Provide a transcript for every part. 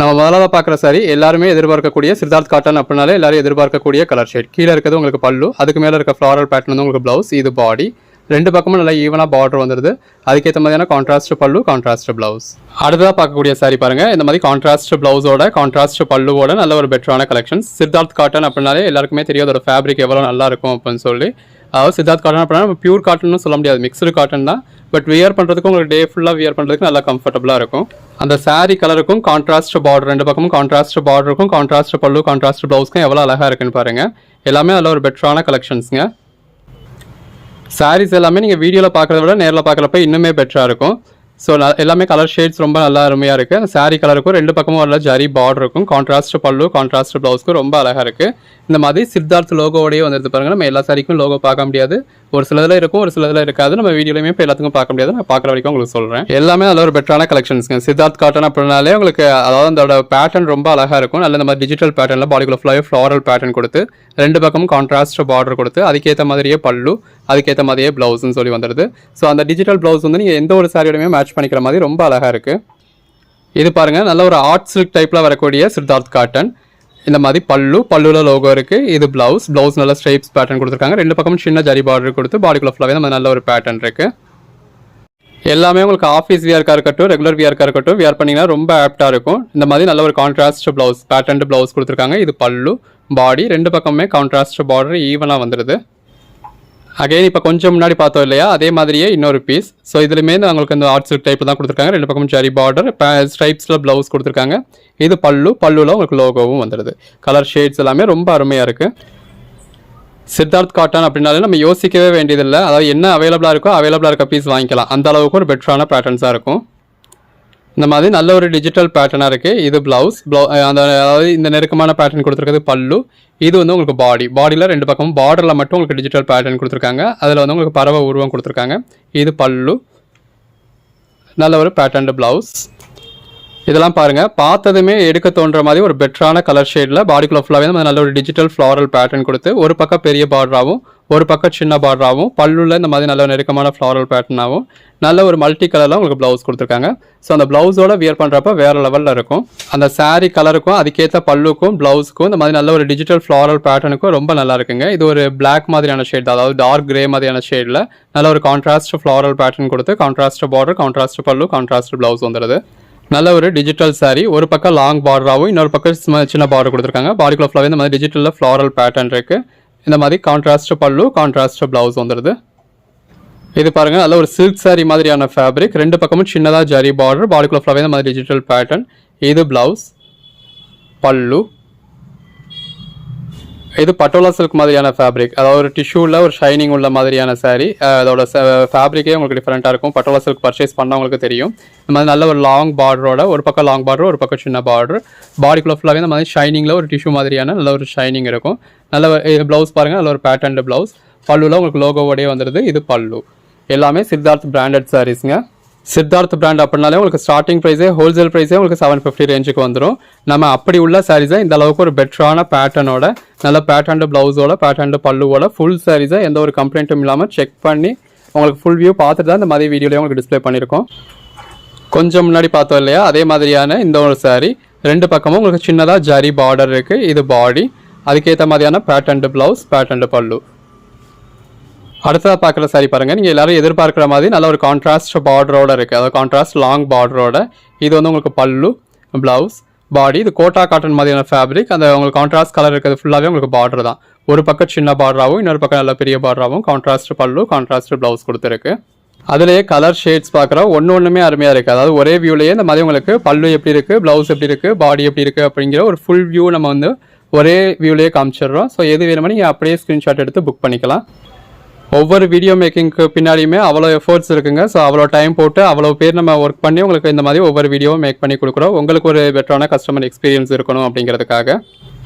நம்ம முதலாக பார்க்குற சாரி எல்லாருமே எதிர்பார்க்கக்கூடிய சித்தார்த் காட்டன் அப்படின்னாலே எல்லாரும் எதிர்பார்க்கக்கூடிய கலர் ஷேட் கீழே இருக்கிறது உங்களுக்கு பல்லு அதுக்கு மேலே இருக்க ஃப்ளாரல் பேட்டர்ன் வந்து உங்களுக்கு ப்ளவுஸ் இது பாடி ரெண்டு பக்கமும் நல்லா ஈவனாக பார்டர் வந்துடுது அதுக்கேற்ற மாதிரியான கான்ட்ராஸ்ட் பல்லு கான்ட்ராஸ்ட் ப்ளவுஸ் அடுத்ததாக பார்க்கக்கூடிய சாரி பாருங்க. இந்த மாதிரி கான்ட்ராஸ்ட் ப்ளவுஸோட கான்ட்ராஸ்ட் பல்லுவோட நல்ல ஒரு பெட்டரான கலெக்ஷன்ஸ் சித்தார்த் காட்டன் அப்படின்னாலே எல்லாருக்குமே தெரியும் அதோட ஃபேப்ரிக் எவ்வளோ நல்லா இருக்கும் அப்படின்னு சொல்லி அதாவது சித்தார்த் காட்டன் அப்படின்னா நம்ம பியூர் காட்டன்னு சொல்ல முடியாது. மிக்சடு காட்டன் தான். பட் வியர் பண்ணுறதுக்கு உங்களுக்கு டே ஃபுல்லாக வியர் பண்ணுறதுக்கு நல்லா கம்ஃபர்டபுளாக இருக்கும். அந்த சாரீ கலருக்கும் கான்ட்ராஸ்ட் பார்டர் ரெண்டு பக்கமும் கான்ட்ராஸ்ட் பார்டருக்கும் கான்ட்ராஸ்ட் பல்லு கான்ட்ராஸ்ட் ப்ளவுஸ்க்கும் எவ்வளோ அழகாக இருக்குன்னு பாருங்கள் எல்லாமே அதில் ஒரு பெட்டரான கலெக்ஷன்ஸுங்க சாரீஸ் எல்லாமே நீங்கள் வீடியோவில் பார்க்குறத விட நேரில் பார்க்குறப்ப இன்னுமே பெட்டராக இருக்கும். ஸோ எல்லாமே கலர் ஷேட்ஸ் ரொம்ப நல்லா அருமையாக இருக்குது அந்த saree கலருக்கும் ரெண்டு பக்கமும் நல்லா ஜரி பார்டர் இருக்கும். கான்ட்ராஸ்ட் பல்லு கான்ட்ராஸ்ட் ப்ளவுஸ்க்கும் ரொம்ப அழகாக இருக்குது இந்த மாதிரி சித்தார்த் லோகோடையே வந்துருது பாருங்கள் நம்ம எல்லா சாரிக்கும் லோகோ பார்க்க முடியாது. ஒரு சிலதில் இருக்கும் ஒரு சிலதில் இருக்காது. நம்ம வீடியோலையுமே இப்போ எல்லாத்துக்கும் பார்க்க முடியாது. நான் பார்க்குற வரைக்கும் உங்களுக்கு சொல்கிறேன் எல்லாமே அதில் ஒரு பெட்டரான கலெக்ஷன்ஸ்ங்க சித்தார்த் காட்டன் அப்படின்னாலே உங்களுக்கு அதாவது அதோட பேட்டர்ன் ரொம்ப அழகாக இருக்கும். நல்ல இந்த மாதிரி டிஜிட்டல் பேட்டர்னில் பாடிக்குள்ள ஃபுல்லாகவே ஃப்ளாரல் பேட்டர்ன் கொடுத்து ரெண்டு பக்கமும் கான்ட்ராஸ்ட் பார்டர் கொடுத்து அதுக்கேற்ற மாதிரியே பல்லு அதுக்கேற்ற மாதிரியே ப்ளவுஸ்ன்னு சொல்லி வந்துடுது. ஸோ அந்த டிஜிட்டல் ப்ளவுஸ் வந்து நீங்கள் எந்த ஒரு சாரியோடையுமே மேட்ச் பண்ணிக்கிற மாதிரி ரொம்ப அழகாக இருக்குது இது பாருங்கள் நல்ல ஒரு ஆர்ட் சில்க் டைப்பில் வரக்கூடிய சித்தார்த் காட்டன். இந்த மாதிரி பல்லு பல்லுல லோகோ இருக்கு. இது பிளவுஸ் பிளவுஸ் நல்ல ஸ்ட்ரைப்ஸ் பேட்டர்ன் கொடுத்துருக்காங்க. ரெண்டு பக்கமும் சின்ன ஜரி பார்டர் கொடுத்து பாடிக்குள்ள ஃபுல்லாவே நம்ம நல்ல ஒரு பேட்டர்ன் இருக்கு. எல்லாமே உங்களுக்கு ஆஃபீஸ் வியர்க்காக இருக்கட்டும் ரெகுலர் வியர்க்காக இருக்கட்டும் வியர் பண்ணிங்கன்னா ரொம்ப ஆப்டாக இருக்கும். இந்த மாதிரி நல்ல ஒரு கான்ட்ராஸ்ட் பிளவுஸ் பேட்டர்ன் பிளவுஸ் கொடுத்துருக்காங்க. இது பல்லு பாடி ரெண்டு பக்கமுமே கான்ட்ராஸ்ட் பார்டர் ஈவனாக வந்துடுது அகைன் இப்போ கொஞ்சம் முன்னாடி பார்த்தோம் இல்லையா? அதே மாதிரியே இன்னொரு பீஸ் ஸோ இதுலையுமே அவங்களுக்கு இந்த ஆர்ட் சில்க் டைப் தான் கொடுத்துருக்காங்க. ரெண்டு பக்கமும் ஜரி பார்டர் ஸ்ட்ரைப்ஸில் ப்ளவுஸ் கொடுத்துருக்காங்க. இது பல்லு. பல்லுல உங்களுக்கு லோகோவும் வந்துடுது. கலர் ஷேட்ஸ் எல்லாமே ரொம்ப அருமையாக இருக்குது சித்தார்த் காட்டன் அப்படின்னாலே நம்ம யோசிக்கவே வேண்டியதில்லை. அதாவது என்ன அவைலபிளாக இருக்கோ அவைலபிளாக இருக்க பீஸ் வாங்கிக்கலாம். அந்த அளவுக்கு ஒரு பெட்டரான பேட்டர்ன்ஸாக இருக்கும். இந்த மாதிரி நல்ல ஒரு டிஜிட்டல் பேட்டர்னாக இருக்குது இது ப்ளவுஸ் ப்ளவு அந்த அதாவது இந்த நெருக்கமான பேட்டர்ன் கொடுத்துருக்கிறது பல்லு. இது வந்து உங்களுக்கு பாடி பாடியில் ரெண்டு பக்கமும் பார்டரில் மட்டும் உங்களுக்கு டிஜிட்டல் பேட்டர்ன் கொடுத்துருக்காங்க. அதில் வந்து உங்களுக்கு பறவை உருவம் கொடுத்துருக்காங்க. இது பல்லு. நல்ல ஒரு பேட்டர்ன் ப்ளவுஸ் இதெல்லாம் பாருங்கள் பார்த்ததுமே எடுக்க தோன்ற மாதிரி ஒரு பெட்டரான கலர் ஷேடில் பாடிக்குள்ள ஃபுல்லாகவே நம்ம நல்ல ஒரு டிஜிட்டல் ஃப்ளாரல் பேட்டர்ன் கொடுத்து ஒரு பக்கம் பெரிய பார்டராகவும் ஒரு பக்கம் சின்ன பார்டராகவும் பல்லுல இந்த மாதிரி நல்ல நெருக்கமான ஃப்ளாரல் பேட்டர்னாகவும் நல்ல ஒரு மல்டி கலரில் உங்களுக்கு ப்ளவுஸ் கொடுத்துருக்காங்க. ஸோ அந்த ப்ளவுஸோட வியர் பண்ணுறப்ப வேறு லெவலில் இருக்கும். அந்த சாரீ கலருக்கும் அதுக்கேற்ற பல்லுக்கும் ப்ளவுஸுக்கும் இந்த மாதிரி நல்ல ஒரு டிஜிட்டல் ஃப்ளாரல் பேட்டர்னுக்கும் ரொம்ப நல்லா இருக்குங்க. இது ஒரு பிளாக் மாதிரியான ஷேட் அதாவது டார்க் கிரே மாதிரியான ஷேடில் நல்ல ஒரு கான்ட்ராஸ்ட் ஃப்ளாரல் பேட்டர்ன் கொடுத்து contrast border contrast pallu contrast blouse வந்துடுது நல்ல ஒரு டிஜிட்டல் சாரீ ஒரு பக்கம் லாங் பார்டராகவும் இன்னொரு பக்கம் சின்ன- சின்ன பார்டர் கொடுத்துருக்காங்க. பாடிக்குள்ள ஃபுல்லாகவே இந்த மாதிரி டிஜிட்டலில் ஃப்ளாரல் பேட்டர்ன் இருக்குது இந்த மாதிரி கான்ட்ராஸ்ட் பல்லு கான்ட்ராஸ்ட் ப்ளவுஸ் வந்துடுது. இது பாருங்க நல்ல ஒரு சில்க் saree மாதிரியான ஃபேப்ரிக் ரெண்டு பக்கமும் சின்னதாக ஜரி பார்டர் பாடிக்குள்ள ஃப்ளவே இந்த மாதிரி டிஜிட்டல் பேட்டர்ன் இது பிளவுஸ் பல்லு இது பட்டோலா சில்க் மாதிரியான ஃபேப்ரிக் அதாவது ஒரு டிஷ்யூவில் ஒரு ஷைனிங் உள்ள மாதிரியான saree. அதோட ஃபேப்ரிக்கே உங்களுக்கு டிஃப்ரெண்ட்டாக இருக்கும். பட்டோலா சில்க் பர்ச்சேஸ் பண்ணவங்களுக்கு தெரியும். இந்த மாதிரி நல்ல ஒரு லாங் பார்டரோட ஒரு பக்கம் லாங் பார்டர் ஒரு பக்கம் சின்ன பார்டர் பாடிக்குள்ள ஃபுல்லாகவே இந்த மாதிரி ஷைனிங்கில் ஒரு டிஷ்யூ மாதிரியான நல்ல ஒரு ஷைனிங் இருக்கும். நல்ல ப்ளவுஸ் பாருங்கள் நல்ல ஒரு பேட்டர்ன் ப்ளவுஸ் பல்லுவில் உங்களுக்கு லோகோவோடய வந்துடுது இது பல்லு. எல்லாமே சித்தார்த் பிராண்டட் சாரீஸுங்க சித்தார்த் பிராண்ட் அப்படின்னாலே உங்களுக்கு ஸ்டார்டிங் ப்ரைஸே ஹோல்சேல் ப்ரைஸே உங்களுக்கு செவன் ஃபிஃப்டி ரேஞ்சுக்கு வந்துடும் நம்ம அப்படி உள்ள சாரீஸை இந்த அளவுக்கு ஒரு பெட்டரான பேட்டர்னோட நல்ல பேட்டர்ண்டு ப்ளவுஸோட பேட்டர்ண்டு பல்லுவோட ஃபுல் சாரீஸை எந்த ஒரு கம்ப்ளைண்ட்டும் இல்லாமல் செக் பண்ணி உங்களுக்கு ஃபுல் வியூ பார்த்துட்டு தான் இந்த மாதிரி வீடியோலேயே உங்களுக்கு டிஸ்ப்ளே பண்ணியிருக்கோம் கொஞ்சம் முன்னாடி பார்த்தோம் இல்லையா? அதே மாதிரியான இந்த ஒரு சாரீ ரெண்டு பக்கமும் உங்களுக்கு சின்னதாக ஜரி பார்டர் இருக்குது இது பாடி அதுக்கேற்ற மாதிரியான பேட்டர்ன் ப்ளவுஸ் பேட்டர்ன் பல்லு. அடுத்ததாக பார்க்குற சாரி பாருங்கள் நீங்கள் எல்லாரும் எதிர்பார்க்குற மாதிரி நல்ல ஒரு கான்ட்ராஸ்ட் பார்டரோட இருக்குது அதாவது கான்ட்ராஸ்ட் லாங் பார்டரோட இது வந்து உங்களுக்கு பல்லு ப்ளவுஸ் பாடி இது கோட்டா காட்டன் மாதிரியான ஃபேப்ரிக் அந்த உங்களுக்கு கான்ட்ராஸ்ட் கலர் இருக்கிறது ஃபுல்லாகவே உங்களுக்கு பார்டர் தான். ஒரு பக்கம் சின்ன பார்டராகவும் இன்னொரு பக்கம் நல்ல பெரிய பார்டராகவும் கான்ட்ராஸ்ட் பல்லு கான்ட்ராஸ்ட் ப்ளவுஸ் கொடுத்துருக்கு. அதுலேயே கலர் ஷேட்ஸ் பார்க்குற ஒன்று ஒன்றுமே அருமையாக இருக்குது அதாவது ஒரே வியூலேயே இந்த மாதிரி உங்களுக்கு பல்லு எப்படி இருக்குது ப்ளவுஸ் எப்படி இருக்குது பாடி எப்படி இருக்குது அப்படிங்கிற ஒரு ஃபுல் வியூ நம்ம வந்து ஒரே வியூலேயே காமிச்சிடுறோம். ஸோ எது வேணுமோ நீங்கள் அப்படியே ஸ்க்ரீன்ஷாட் எடுத்து புக் பண்ணிக்கலாம். ஒவ்வொரு வீடியோ மேக்கிங்க்கு பின்னாடியுமே அவ்வளோ எஃபோர்ட்ஸ் இருக்குங்க. ஸோ அவ்வளோ டைம் போட்டு அவ்வளோ பேர் நம்ம ஒர்க் பண்ணி உங்களுக்கு இந்த மாதிரி ஒவ்வொரு வீடியோவும் மேக் பண்ணி கொடுக்குறோம். உங்களுக்கு ஒரு பெட்டரான கஸ்டமர் எக்ஸ்பீரியன்ஸ் இருக்கணும் அப்படிங்கிறதுக்காக.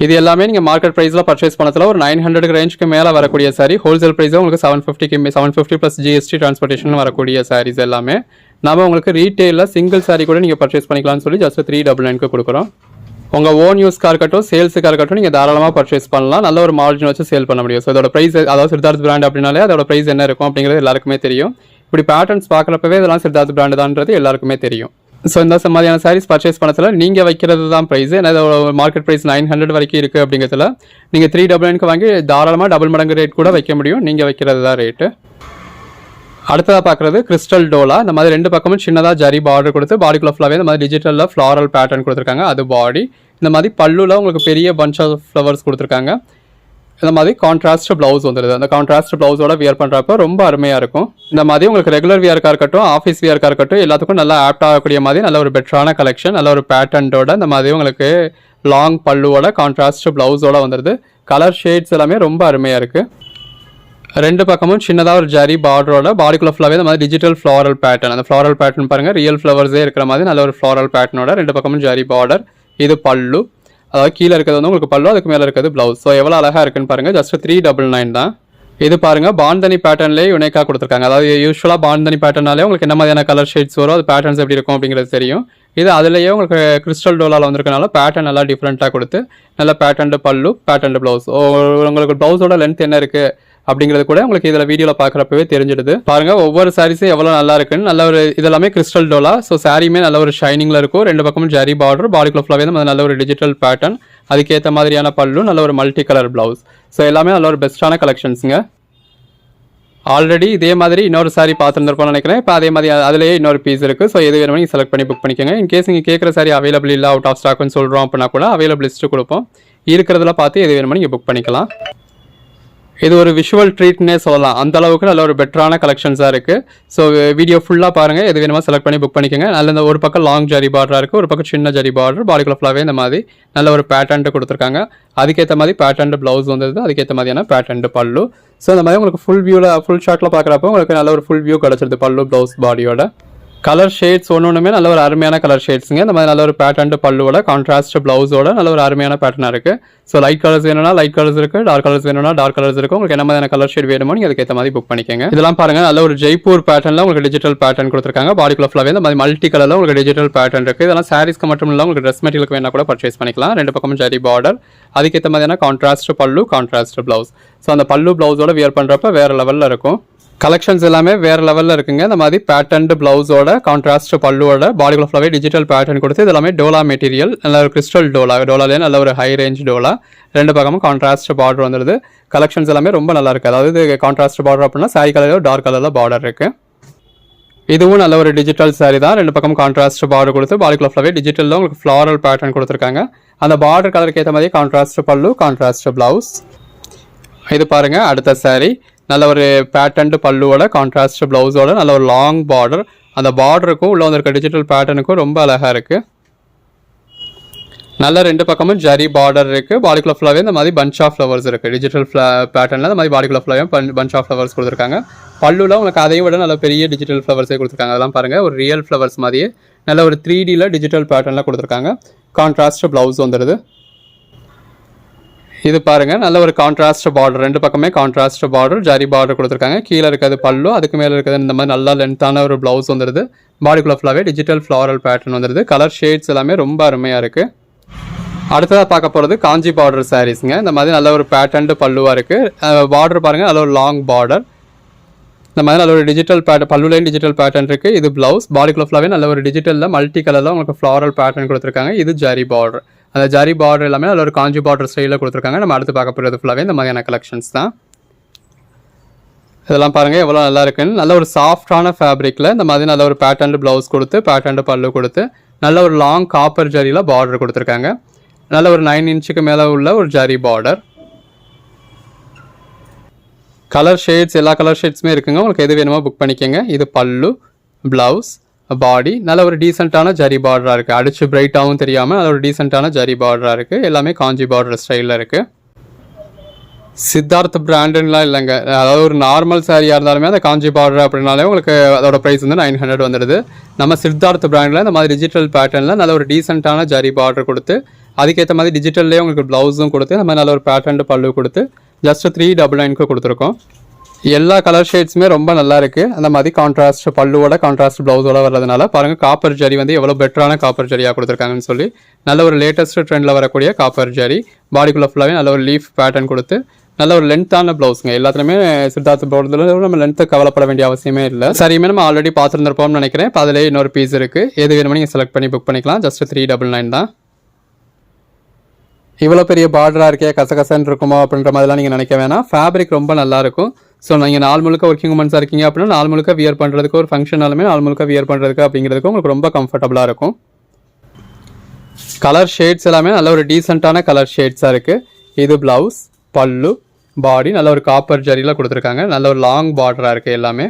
இது எல்லாமே நீங்கள் மார்க்கெட் ப்ரைஸில் பர்ச்சேஸ் பண்ணதில் ஒரு நைன் ஹண்ட்ரட் ரேஞ்சுக்கு மேலே வரக்கூடிய சாரி ஹோல்சேல் ப்ரைஸும் உங்களுக்கு செவன் ஃபிஃப்டிக்கு seven fifty plus GST transportation வரக்கூடிய சாரீஸ் எல்லாமே. நம்ம உங்களுக்கு ரீட்டெயிலில் சிங்கிள் சாரி கூட நீங்கள் பர்ச்சேஸ் பண்ணிக்கலாம்னு சொல்லி ஜஸ்ட் த்ரீ டபுள் நைனுக்கு கொடுக்குறோம். உங்கள் ஓன் யூஸ்க்காக இருக்கட்டும் சேல்ஸுக்காக இருக்கட்டும் நீங்கள் தாராளமாக பர்ச்சேஸ் பண்ணலாம். நல்ல ஒரு மார்ஜின் வச்சு சேல் பண்ண முடியும். ஸோ இதோட ப்ரைஸ் அதாவது சித்தார்த் பிராண்ட் அப்படின்னாலே அதோட ப்ரைஸ் என்ன இருக்கும் அப்படிங்கிறது எல்லாருக்குமே தெரியும். இப்படி பேட்டர்ன்ஸ் பார்க்குறப்பவே இதெல்லாம் சித்தார்த் பிராண்டு தான்றது எல்லாருக்குமே தெரியும். ஸோ இந்த மாதிரியான சாரீஸ் பர்ச்சேஸ் பண்ணதில் நீங்கள் வைக்கிறது தான் ப்ரைஸ் ஏன்னா மார்க்கெட் ப்ரைஸ் நைன் ஹண்ட்ரட் வரைக்கும் இருக்குது அப்படிங்கிறதுல நீங்கள் த்ரீ டபுள் நைனுக்கு வாங்கி தாராளமாக டபுள் மடங்கு ரேட் கூட வைக்க முடியும். நீங்கள் வைக்கிறது தான் ரேட்டு அடுத்ததாக பார்க்குறது கிறிஸ்டல் டோலா இந்த மாதிரி ரெண்டு பக்கமும் சின்னதாக ஜரி பார்டர் கொடுத்து பாடிக்குள்ள ஃபுல்லாகவே இந்த மாதிரி டிஜிட்டலில் ஃப்ளாரல் பேட்டர்ன் கொடுத்துருக்காங்க. அது பாடி இந்த மாதிரி பல்லுல உங்களுக்கு பெரிய பஞ்ச் ஆஃப் ஃப்ளவர்ஸ் கொடுத்துருக்காங்க. இந்த மாதிரி கான்ட்ராஸ்ட் ப்ளவுஸ் வந்துடுது அந்த கான்ட்ராஸ்ட் ப்ளவுஸோட வியர் பண்ணுறப்ப ரொம்ப அருமையாக இருக்கும். இந்த மாதிரி உங்களுக்கு ரெகுலர் வியர்க்காக இருக்கட்டும் ஆஃபீஸ் வியர்க்காக இருக்கட்டும் எல்லாத்துக்கும் நல்லா ஆப்ட் ஆகக்கூடிய மாதிரி நல்ல ஒரு பெட்டரான கலெக்ஷன் நல்ல ஒரு பேட்டர்னோட இந்த மாதிரி உங்களுக்கு லாங் பல்லுவோட கான்ட்ராஸ்ட் ப்ளவுஸோட வந்துடுது கலர் ஷேட்ஸ் எல்லாமே ரொம்ப அருமையாக இருக்குது ரெண்டு பக்கமும் சின்னதாக ஒரு ஜரி பார்டரோட பாடிக்குள்ள ஃபுல்லாகவே இந்த மாதிரி டிஜிட்டல் ஃப்ளாரல் பேட்டர்ன் அந்த ஃப்ளாரல் பேட்டர்ன் பாருங்கள் ரியல் ஃப்ளவர்ஸே இருக்கிற மாதிரி நல்ல ஒரு ஃப்ளாரல் பேட்டர்னோட ரெண்டு பக்கமும் ஜரி பார்டர் இது பல்லு. அதாவது கீழே இருக்கிறது வந்து உங்களுக்கு பல்லு அதுக்கு மேலே இருக்கிறது ப்ளவுஸ் ஸோ எவ்வளோ அழகாக இருக்குன்னு பாருங்கள் ஜஸ்ட் த்ரீ டபுள் நைன் தான். இது பாருங்கள் பாந்தனி பேட்டர்ன்லேயே யுனைக்காக கொடுத்துருக்காங்க. அதாவது யூஸ்வலாக பாண்டனி பேட்டர்னாலே உங்களுக்கு என்ன மாதிரியான கலர் ஷேட்ஸ் வரும் அது பேட்டர்ன்ஸ் எப்படி இருக்கும் அப்படிங்கிறது தெரியும். இது அதுலேயே உங்களுக்கு கிறிஸ்டல் டோலால் வந்திருக்கனால பேட்டர்ன் நல்லா டிஃப்ரெண்ட்டாக கொடுத்து நல்லா பேட்டர்ன் பல்லு பேட்டர்ன் ப்ளவுஸ் உங்களுக்கு ப்ளவுஸோட லென்த் என்ன இருக்குது அப்படிங்கிறது கூட உங்களுக்கு இதில் வீடியோவில் பார்க்குறப்பவே தெரிஞ்சிடுது. பாருங்கள் ஒவ்வொரு சாரீஸும் எவ்வளோ நல்லா இருக்குன்னு. நல்ல ஒரு இதெல்லாமே கிறிஸ்டல் டோலா ஸோ சாரியுமே நல்ல ஒரு ஷைனிங்கில் இருக்கும். ரெண்டு பக்கமும் ஜரி பார்டர் பாடிக்குள்ள ஃபுல்லாகவே நம்ம நல்ல ஒரு டிஜிட்டல் பேட்டர்ன் அதுக்கேற்ற மாதிரியான பல்லு நல்ல ஒரு மல்டி கலர் ப்ளவுஸ் ஸோ எல்லாமே நல்ல ஒரு பெஸ்ட்டான கலெக்ஷன்ஸுங்க ஆல்ரெடி இதே மாதிரி இன்னொரு சாரி பார்த்துருந்துருப்போம்னு நினைக்கிறேன். இப்போ அதே மாதிரி அதுலேயே இன்னொரு பீஸ் இருக்குது ஸோ எது வேணுமோ நீங்கள் செலக்ட் பண்ணி புக் பண்ணிக்கோங்க. இன் கேஸ் நீங்கள் கேட்குற சாரி அவைலபிள் இல்லை அவுட் ஆஃப் ஸ்டாக்னு சொல்கிறோம் அப்படின்னா கூட அவைலபிள் லிஸ்ட்டு கொடுப்போம். இருக்கிறதுல பார்த்து எது வேணுமோ நீங்கள் புக் பண்ணிக்கலாம். இது ஒரு விஷுவல் ட்ரீட்னே சொல்லலாம். அந்த அளவுக்கு நல்ல ஒரு பெட்டரான கலெக்ஷன்ஸாக இருக்குது ஸோ வீடியோ ஃபுல்லாக பாருங்கள் எது வேணுமோ செலக்ட் பண்ணி புக் பண்ணிக்கோங்க. நல்ல இந்த ஒரு பக்கம் லாங் ஜரி பார்டராக இருக்குது ஒரு பக்கம் சின்ன ஜரி பார்டர் பாடிக்குள்ள ஃபுல்லாகவே இந்த மாதிரி நல்ல ஒரு பேட்டர்ன் கொடுத்துருக்காங்க. அதுக்கேற்ற மாதிரி பேட்டர்ன் ப்ளவுஸ் வந்தது. அதுக்கேற்ற மாதிரியான பேட்டர்ன் பல்லு. ஸோ அந்த மாதிரி உங்களுக்கு ஃபுல் வியூவில் ஃபுல் ஷாட்டில் பார்க்குறப்போ உங்களுக்கு நல்ல ஒரு ஃபுல் வியூ கிடச்சிருது பல்லு ப்ளவுஸ் பாடியோட கலர் ஷேட்ஸ் ஒன்று ஒன்றுமே நல்ல ஒரு அருமையான கலர் ஷேட்ஸுங்க இந்த மாதிரி நல்ல ஒரு பேட்டர்ன் பல்லுவோட கான்ட்ராஸ்ட் ப்ளவுஸோட நல்ல ஒரு அருமையான பேட்டர்னாக இருக்குது ஸோ லைட் கலர்ஸ் வேணும்னா லைட் கலர்ஸ் இருக்குது டார்க் கலர்ஸ் வேணும்னா டார்க் கலர்ஸ் இருக்குது உங்களுக்கு என்ன மாதிரியான கலர் ஷேட் வேணுமோ நீங்கள் அதுக்கேற்ற மாதிரி புக் பண்ணிக்கோங்க. இதெல்லாம் பாருங்க நல்ல ஒரு ஜெய்ப்பூர் பேட்டர்னில் உங்களுக்கு டிஜிட்டல் பேட்டர்ன் கொடுத்துருக்காங்க. பாடி ஃபுல்லாகவே இந்த மாதிரி மல்டி கலரில் உங்களுக்கு டிஜிட்டல் பேட்டர்ன் இருக்குது இதெல்லாம் சாரீஸ்க்கு மட்டும் இல்லை உங்களுக்கு ட்ரெஸ் மெட்டீரியலுக்கு வேணா கூட பர்ச்சேஸ் பண்ணிக்கலாம். ரெண்டு பக்கமும் ஜரி பார்டர் அதுக்கேற்ற மாதிரியான கான்ட்ராஸ்ட் பல்லு கான்ட்ராஸ்ட் ப்ளவுஸ் ஸோ அந்த பல்லு ப்ளவுஸோட வியர் பண்ணுறப்ப வேறு லெவலில் இருக்கும். கலெக்ஷன்ஸ் எல்லாமே வேறு லெவலில் இருக்குங்க. இந்த மாதிரி பேட்டர்ன் ப்ளவுஸோட கான்ட்ராஸ்ட் பல்லுவோட பாடிக்குள்ள ஃபுல்லாகவே டிஜிட்டல் பேட்டர்ன் கொடுத்து இது எல்லாமே டோலா மெட்டீரியல் நல்ல ஒரு கிறிஸ்டல் டோலா டோலாலே நல்ல ஒரு ஹை ரேஞ்ச் டோலா ரெண்டு பக்கமும் கான்ட்ராஸ்ட் பார்டர் வந்துடுது கலெக்ஷன்ஸ் எல்லாமே ரொம்ப நல்லா இருக்குது அதாவது கான்ட்ராஸ்ட் பார்டர் அப்படின்னா சாரி கலரில் டார்க் கலரில் பார்டர் இருக்குது இதுவும் நல்ல ஒரு டிஜிட்டல் சாரி தான். ரெண்டு பக்கம் கான்ட்ராஸ்ட் பார்டர் கொடுத்து பாடிக்குள்ள ஃபுல்லாகவே டிஜிட்டலில் உங்களுக்கு ஃப்ளாரல் பேட்டர்ன் கொடுத்துருக்காங்க. அந்த பார்டர் கலருக்கு ஏற்ற மாதிரி கான்ட்ராஸ்ட் பல்லு கான்ட்ராஸ்ட் ப்ளவுஸ் இது பாருங்கள் அடுத்த சாரீ நல்ல ஒரு பேட்டன்ட் பல்லுவோட கான்ட்ராஸ்ட் ப்ளவுஸோட நல்ல ஒரு லாங் பார்டர் அந்த பார்டருக்கும் உள்ளே வந்திருக்க டிஜிட்டல் பேட்டர்னுக்கும் ரொம்ப அழகாக இருக்குது நல்ல ரெண்டு பக்கமும் ஜரி பார்டர் இருக்குது பாடிக்குள்ள ஃபுல்லாகவே இந்த மாதிரி பஞ்ச் ஆஃப் ஃப்ளவர்ஸ் இருக்குது டிஜிட்டல் ஃப்ளா பேட்டர்னில் இந்த மாதிரி பாடிக்குள்ள ஃபுல்லாகவே பஞ்ச் ஆஃப் ஃப்ளவர்ஸ் கொடுத்துருக்காங்க. பல்லுல உங்களுக்கு அதையும் விட நல்ல பெரிய டிஜிட்டல் ஃப்ளவர்ஸே கொடுத்துருக்காங்க. அதெல்லாம் பாருங்கள் ஒரு ரியல் ஃப்ளவர்ஸ் மாதிரியே. நல்ல ஒரு த்ரீ டியில் டிஜிட்டல் பேட்டர்னில் கொடுத்துருக்காங்க. கான்ட்ராஸ்ட் ப்ளவுஸ் வந்துடுது இது பாருங்கள் நல்ல ஒரு கான்ட்ராஸ்ட் பார்டர் ரெண்டு பக்கமே கான்ட்ராஸ்ட் பார்டர் ஜரி பார்டர் கொடுத்துருக்காங்க. கீழே இருக்கிறது பல்லு அதுக்கு மேலே இருக்கிறது இந்த மாதிரி நல்லா லென்த்தான ஒரு ப்ளவுஸ் வந்துடுது பாடிக்குள்ள ஃபுல்லாகவே டிஜிட்டல் ஃப்ளாரல் பேட்டர்ன் வந்துடுது கலர் ஷேட்ஸ் எல்லாமே ரொம்ப அருமையாக இருக்குது அடுத்ததாக பார்க்க போகிறது காஞ்சி பார்டர் சாரீஸுங்க இந்த மாதிரி நல்ல ஒரு பேட்டர்ன்டு பல்லுவாக இருக்குது பார்டர் பாருங்கள் நல்ல ஒரு லாங் பார்டர் இந்த மாதிரி நல்ல ஒரு டிஜிட்டல் பேட்டர் பல்லுலையும் டிஜிட்டல் பேட்டர்ன் இருக்குது இது ப்ளவுஸ் பாடிக்குள்ள ஃபுல்லாகவே நல்ல ஒரு டிஜிட்டலில் மல்டி கலரில் உங்களுக்கு ஃப்ளாரல் பேட்டர்ன் கொடுத்துருக்காங்க. இது ஜரி பார்டர் அந்த ஜரி பார்டர் எல்லாமே அதில் ஒரு காஞ்சி பார்டர் ஸ்டைலில் கொடுத்துருக்காங்க. நம்ம அடுத்து பார்க்க போகிறது ஃபுல்லாகவே இந்த மாதிரியான கலெக்ஷன்ஸ் தான். இதெல்லாம் பாருங்கள் எவ்வளோ நல்லா இருக்குன்னு. நல்ல ஒரு சாஃப்டான ஃபேப்ரிக்கில் இந்த மாதிரி நல்ல ஒரு பேட்டர்ன் ப்ளவுஸ் கொடுத்து பேட்டர்ன் பல்லு கொடுத்து நல்ல ஒரு லாங் காப்பர் ஜரியில் பார்டர் கொடுத்துருக்காங்க. நல்ல ஒரு நைன் இன்ச்சுக்கு மேலே உள்ள ஒரு ஜரி பார்டர் கலர் ஷேட்ஸ் எல்லா கலர் ஷேட்ஸுமே இருக்குங்க. உங்களுக்கு எது வேணுமோ புக் பண்ணிக்கோங்க. இது பல்லு ப்ளவுஸ் பாடி நல்ல ஒரு டீசெண்டான ஜரி பார்டராக இருக்குது அடிச்சு பிரைட்டாகவும் தெரியாமல் அது ஒரு டீசெண்டான ஜரி பார்டராக இருக்குது எல்லாமே காஞ்சி பார்டர் ஸ்டைலில் இருக்குது சித்தார்த் பிராண்டுலாம் இல்லைங்க. அதாவது ஒரு நார்மல் சாரியாக இருந்தாலுமே அந்த காஞ்சி பார்டர் அப்படின்னாலே உங்களுக்கு அதோட ப்ரைஸ் வந்து நைன் ஹண்ட்ரட் வந்துடுது. நம்ம சித்தார்த் பிராண்டில் இந்த மாதிரி டிஜிட்டல் பேட்டர்னில் நல்ல ஒரு டீசெண்டான ஜரி பார்டர் கொடுத்து அதுக்கேற்ற மாதிரி டிஜிட்டல்லே உங்களுக்கு ப்ளவுஸும் கொடுத்து நம்ம நல்ல ஒரு பேட்டர்ன் பல்லு கொடுத்து ஜஸ்ட் த்ரீ டபுள் நைனுக்கு கொடுத்துருக்கோம். எல்லா கலர் ஷேட்ஸுமே ரொம்ப நல்லா இருக்குது அந்த மாதிரி கான்ட்ராஸ்ட் பல்லுவோட கான்ட்ராஸ்ட் ப்ளவுஸோட வர்றதுனால பாருங்கள் காப்பர் ஜரி வந்து எவ்வளோ பெட்டரான காப்பர் ஜரியாக கொடுத்துருக்காங்கன்னு சொல்லி நல்ல ஒரு லேட்டஸ்ட் ட்ரெண்டில் வரக்கூடிய காப்பர் ஜரி பாடிக்குள்ளே ஃபுல்லாகவே நல்ல ஒரு லீஃப் பேட்டர்ன் கொடுத்து நல்ல ஒரு லென்த்தான ப்ளவுஸுங்க எல்லாத்துலேயுமே சித்தார்த்த போடுறதுல நம்ம லென்த்து கவலைப்பட வேண்டிய அவசியமே இல்லை. சரியுமே நம்ம ஆல்ரெடி பார்த்துருந்துருப்போம்னு நினைக்கிறேன். இப்போ அதிலே இன்னொரு பீஸ் இருக்குது எது வேணுமோ நீங்கள் செலக்ட் பண்ணி புக் பண்ணிக்கலாம். ஜஸ்ட் த்ரீ டபுள் நைன் தான். இவ்வளோ பெரிய பார்டராக இருக்கே கசகசன்னு இருக்குமோ அப்படின்ற மாதிரிலாம் நீங்கள் நினைக்க வேணாம். ஃபேப்ரிக் ரொம்ப நல்லாயிருக்கும் ஸோ நீங்கள் நாள் முழுக்க ஒர்க்கிங் உமன்ஸாக இருக்கீங்க அப்படின்னா நாள் முழுக்க வியர் பண்ணுறதுக்கு ஒரு ஃபங்க்ஷனாலுமே நாள் முழுக்க வியர் பண்ணுறதுக்கு அப்படிங்கிறதுக்கு உங்களுக்கு ரொம்ப கம்ஃபர்டபுளாக இருக்கும். கலர் ஷேட்ஸ் எல்லாமே நல்ல ஒரு டீசெண்டான கலர் ஷேட்ஸாக இருக்குது இது ப்ளவுஸ் பல்லு பாடி நல்ல ஒரு காப்பர் ஜரியில் கொடுத்துருக்காங்க. நல்ல ஒரு லாங் பார்டராக இருக்குது எல்லாமே.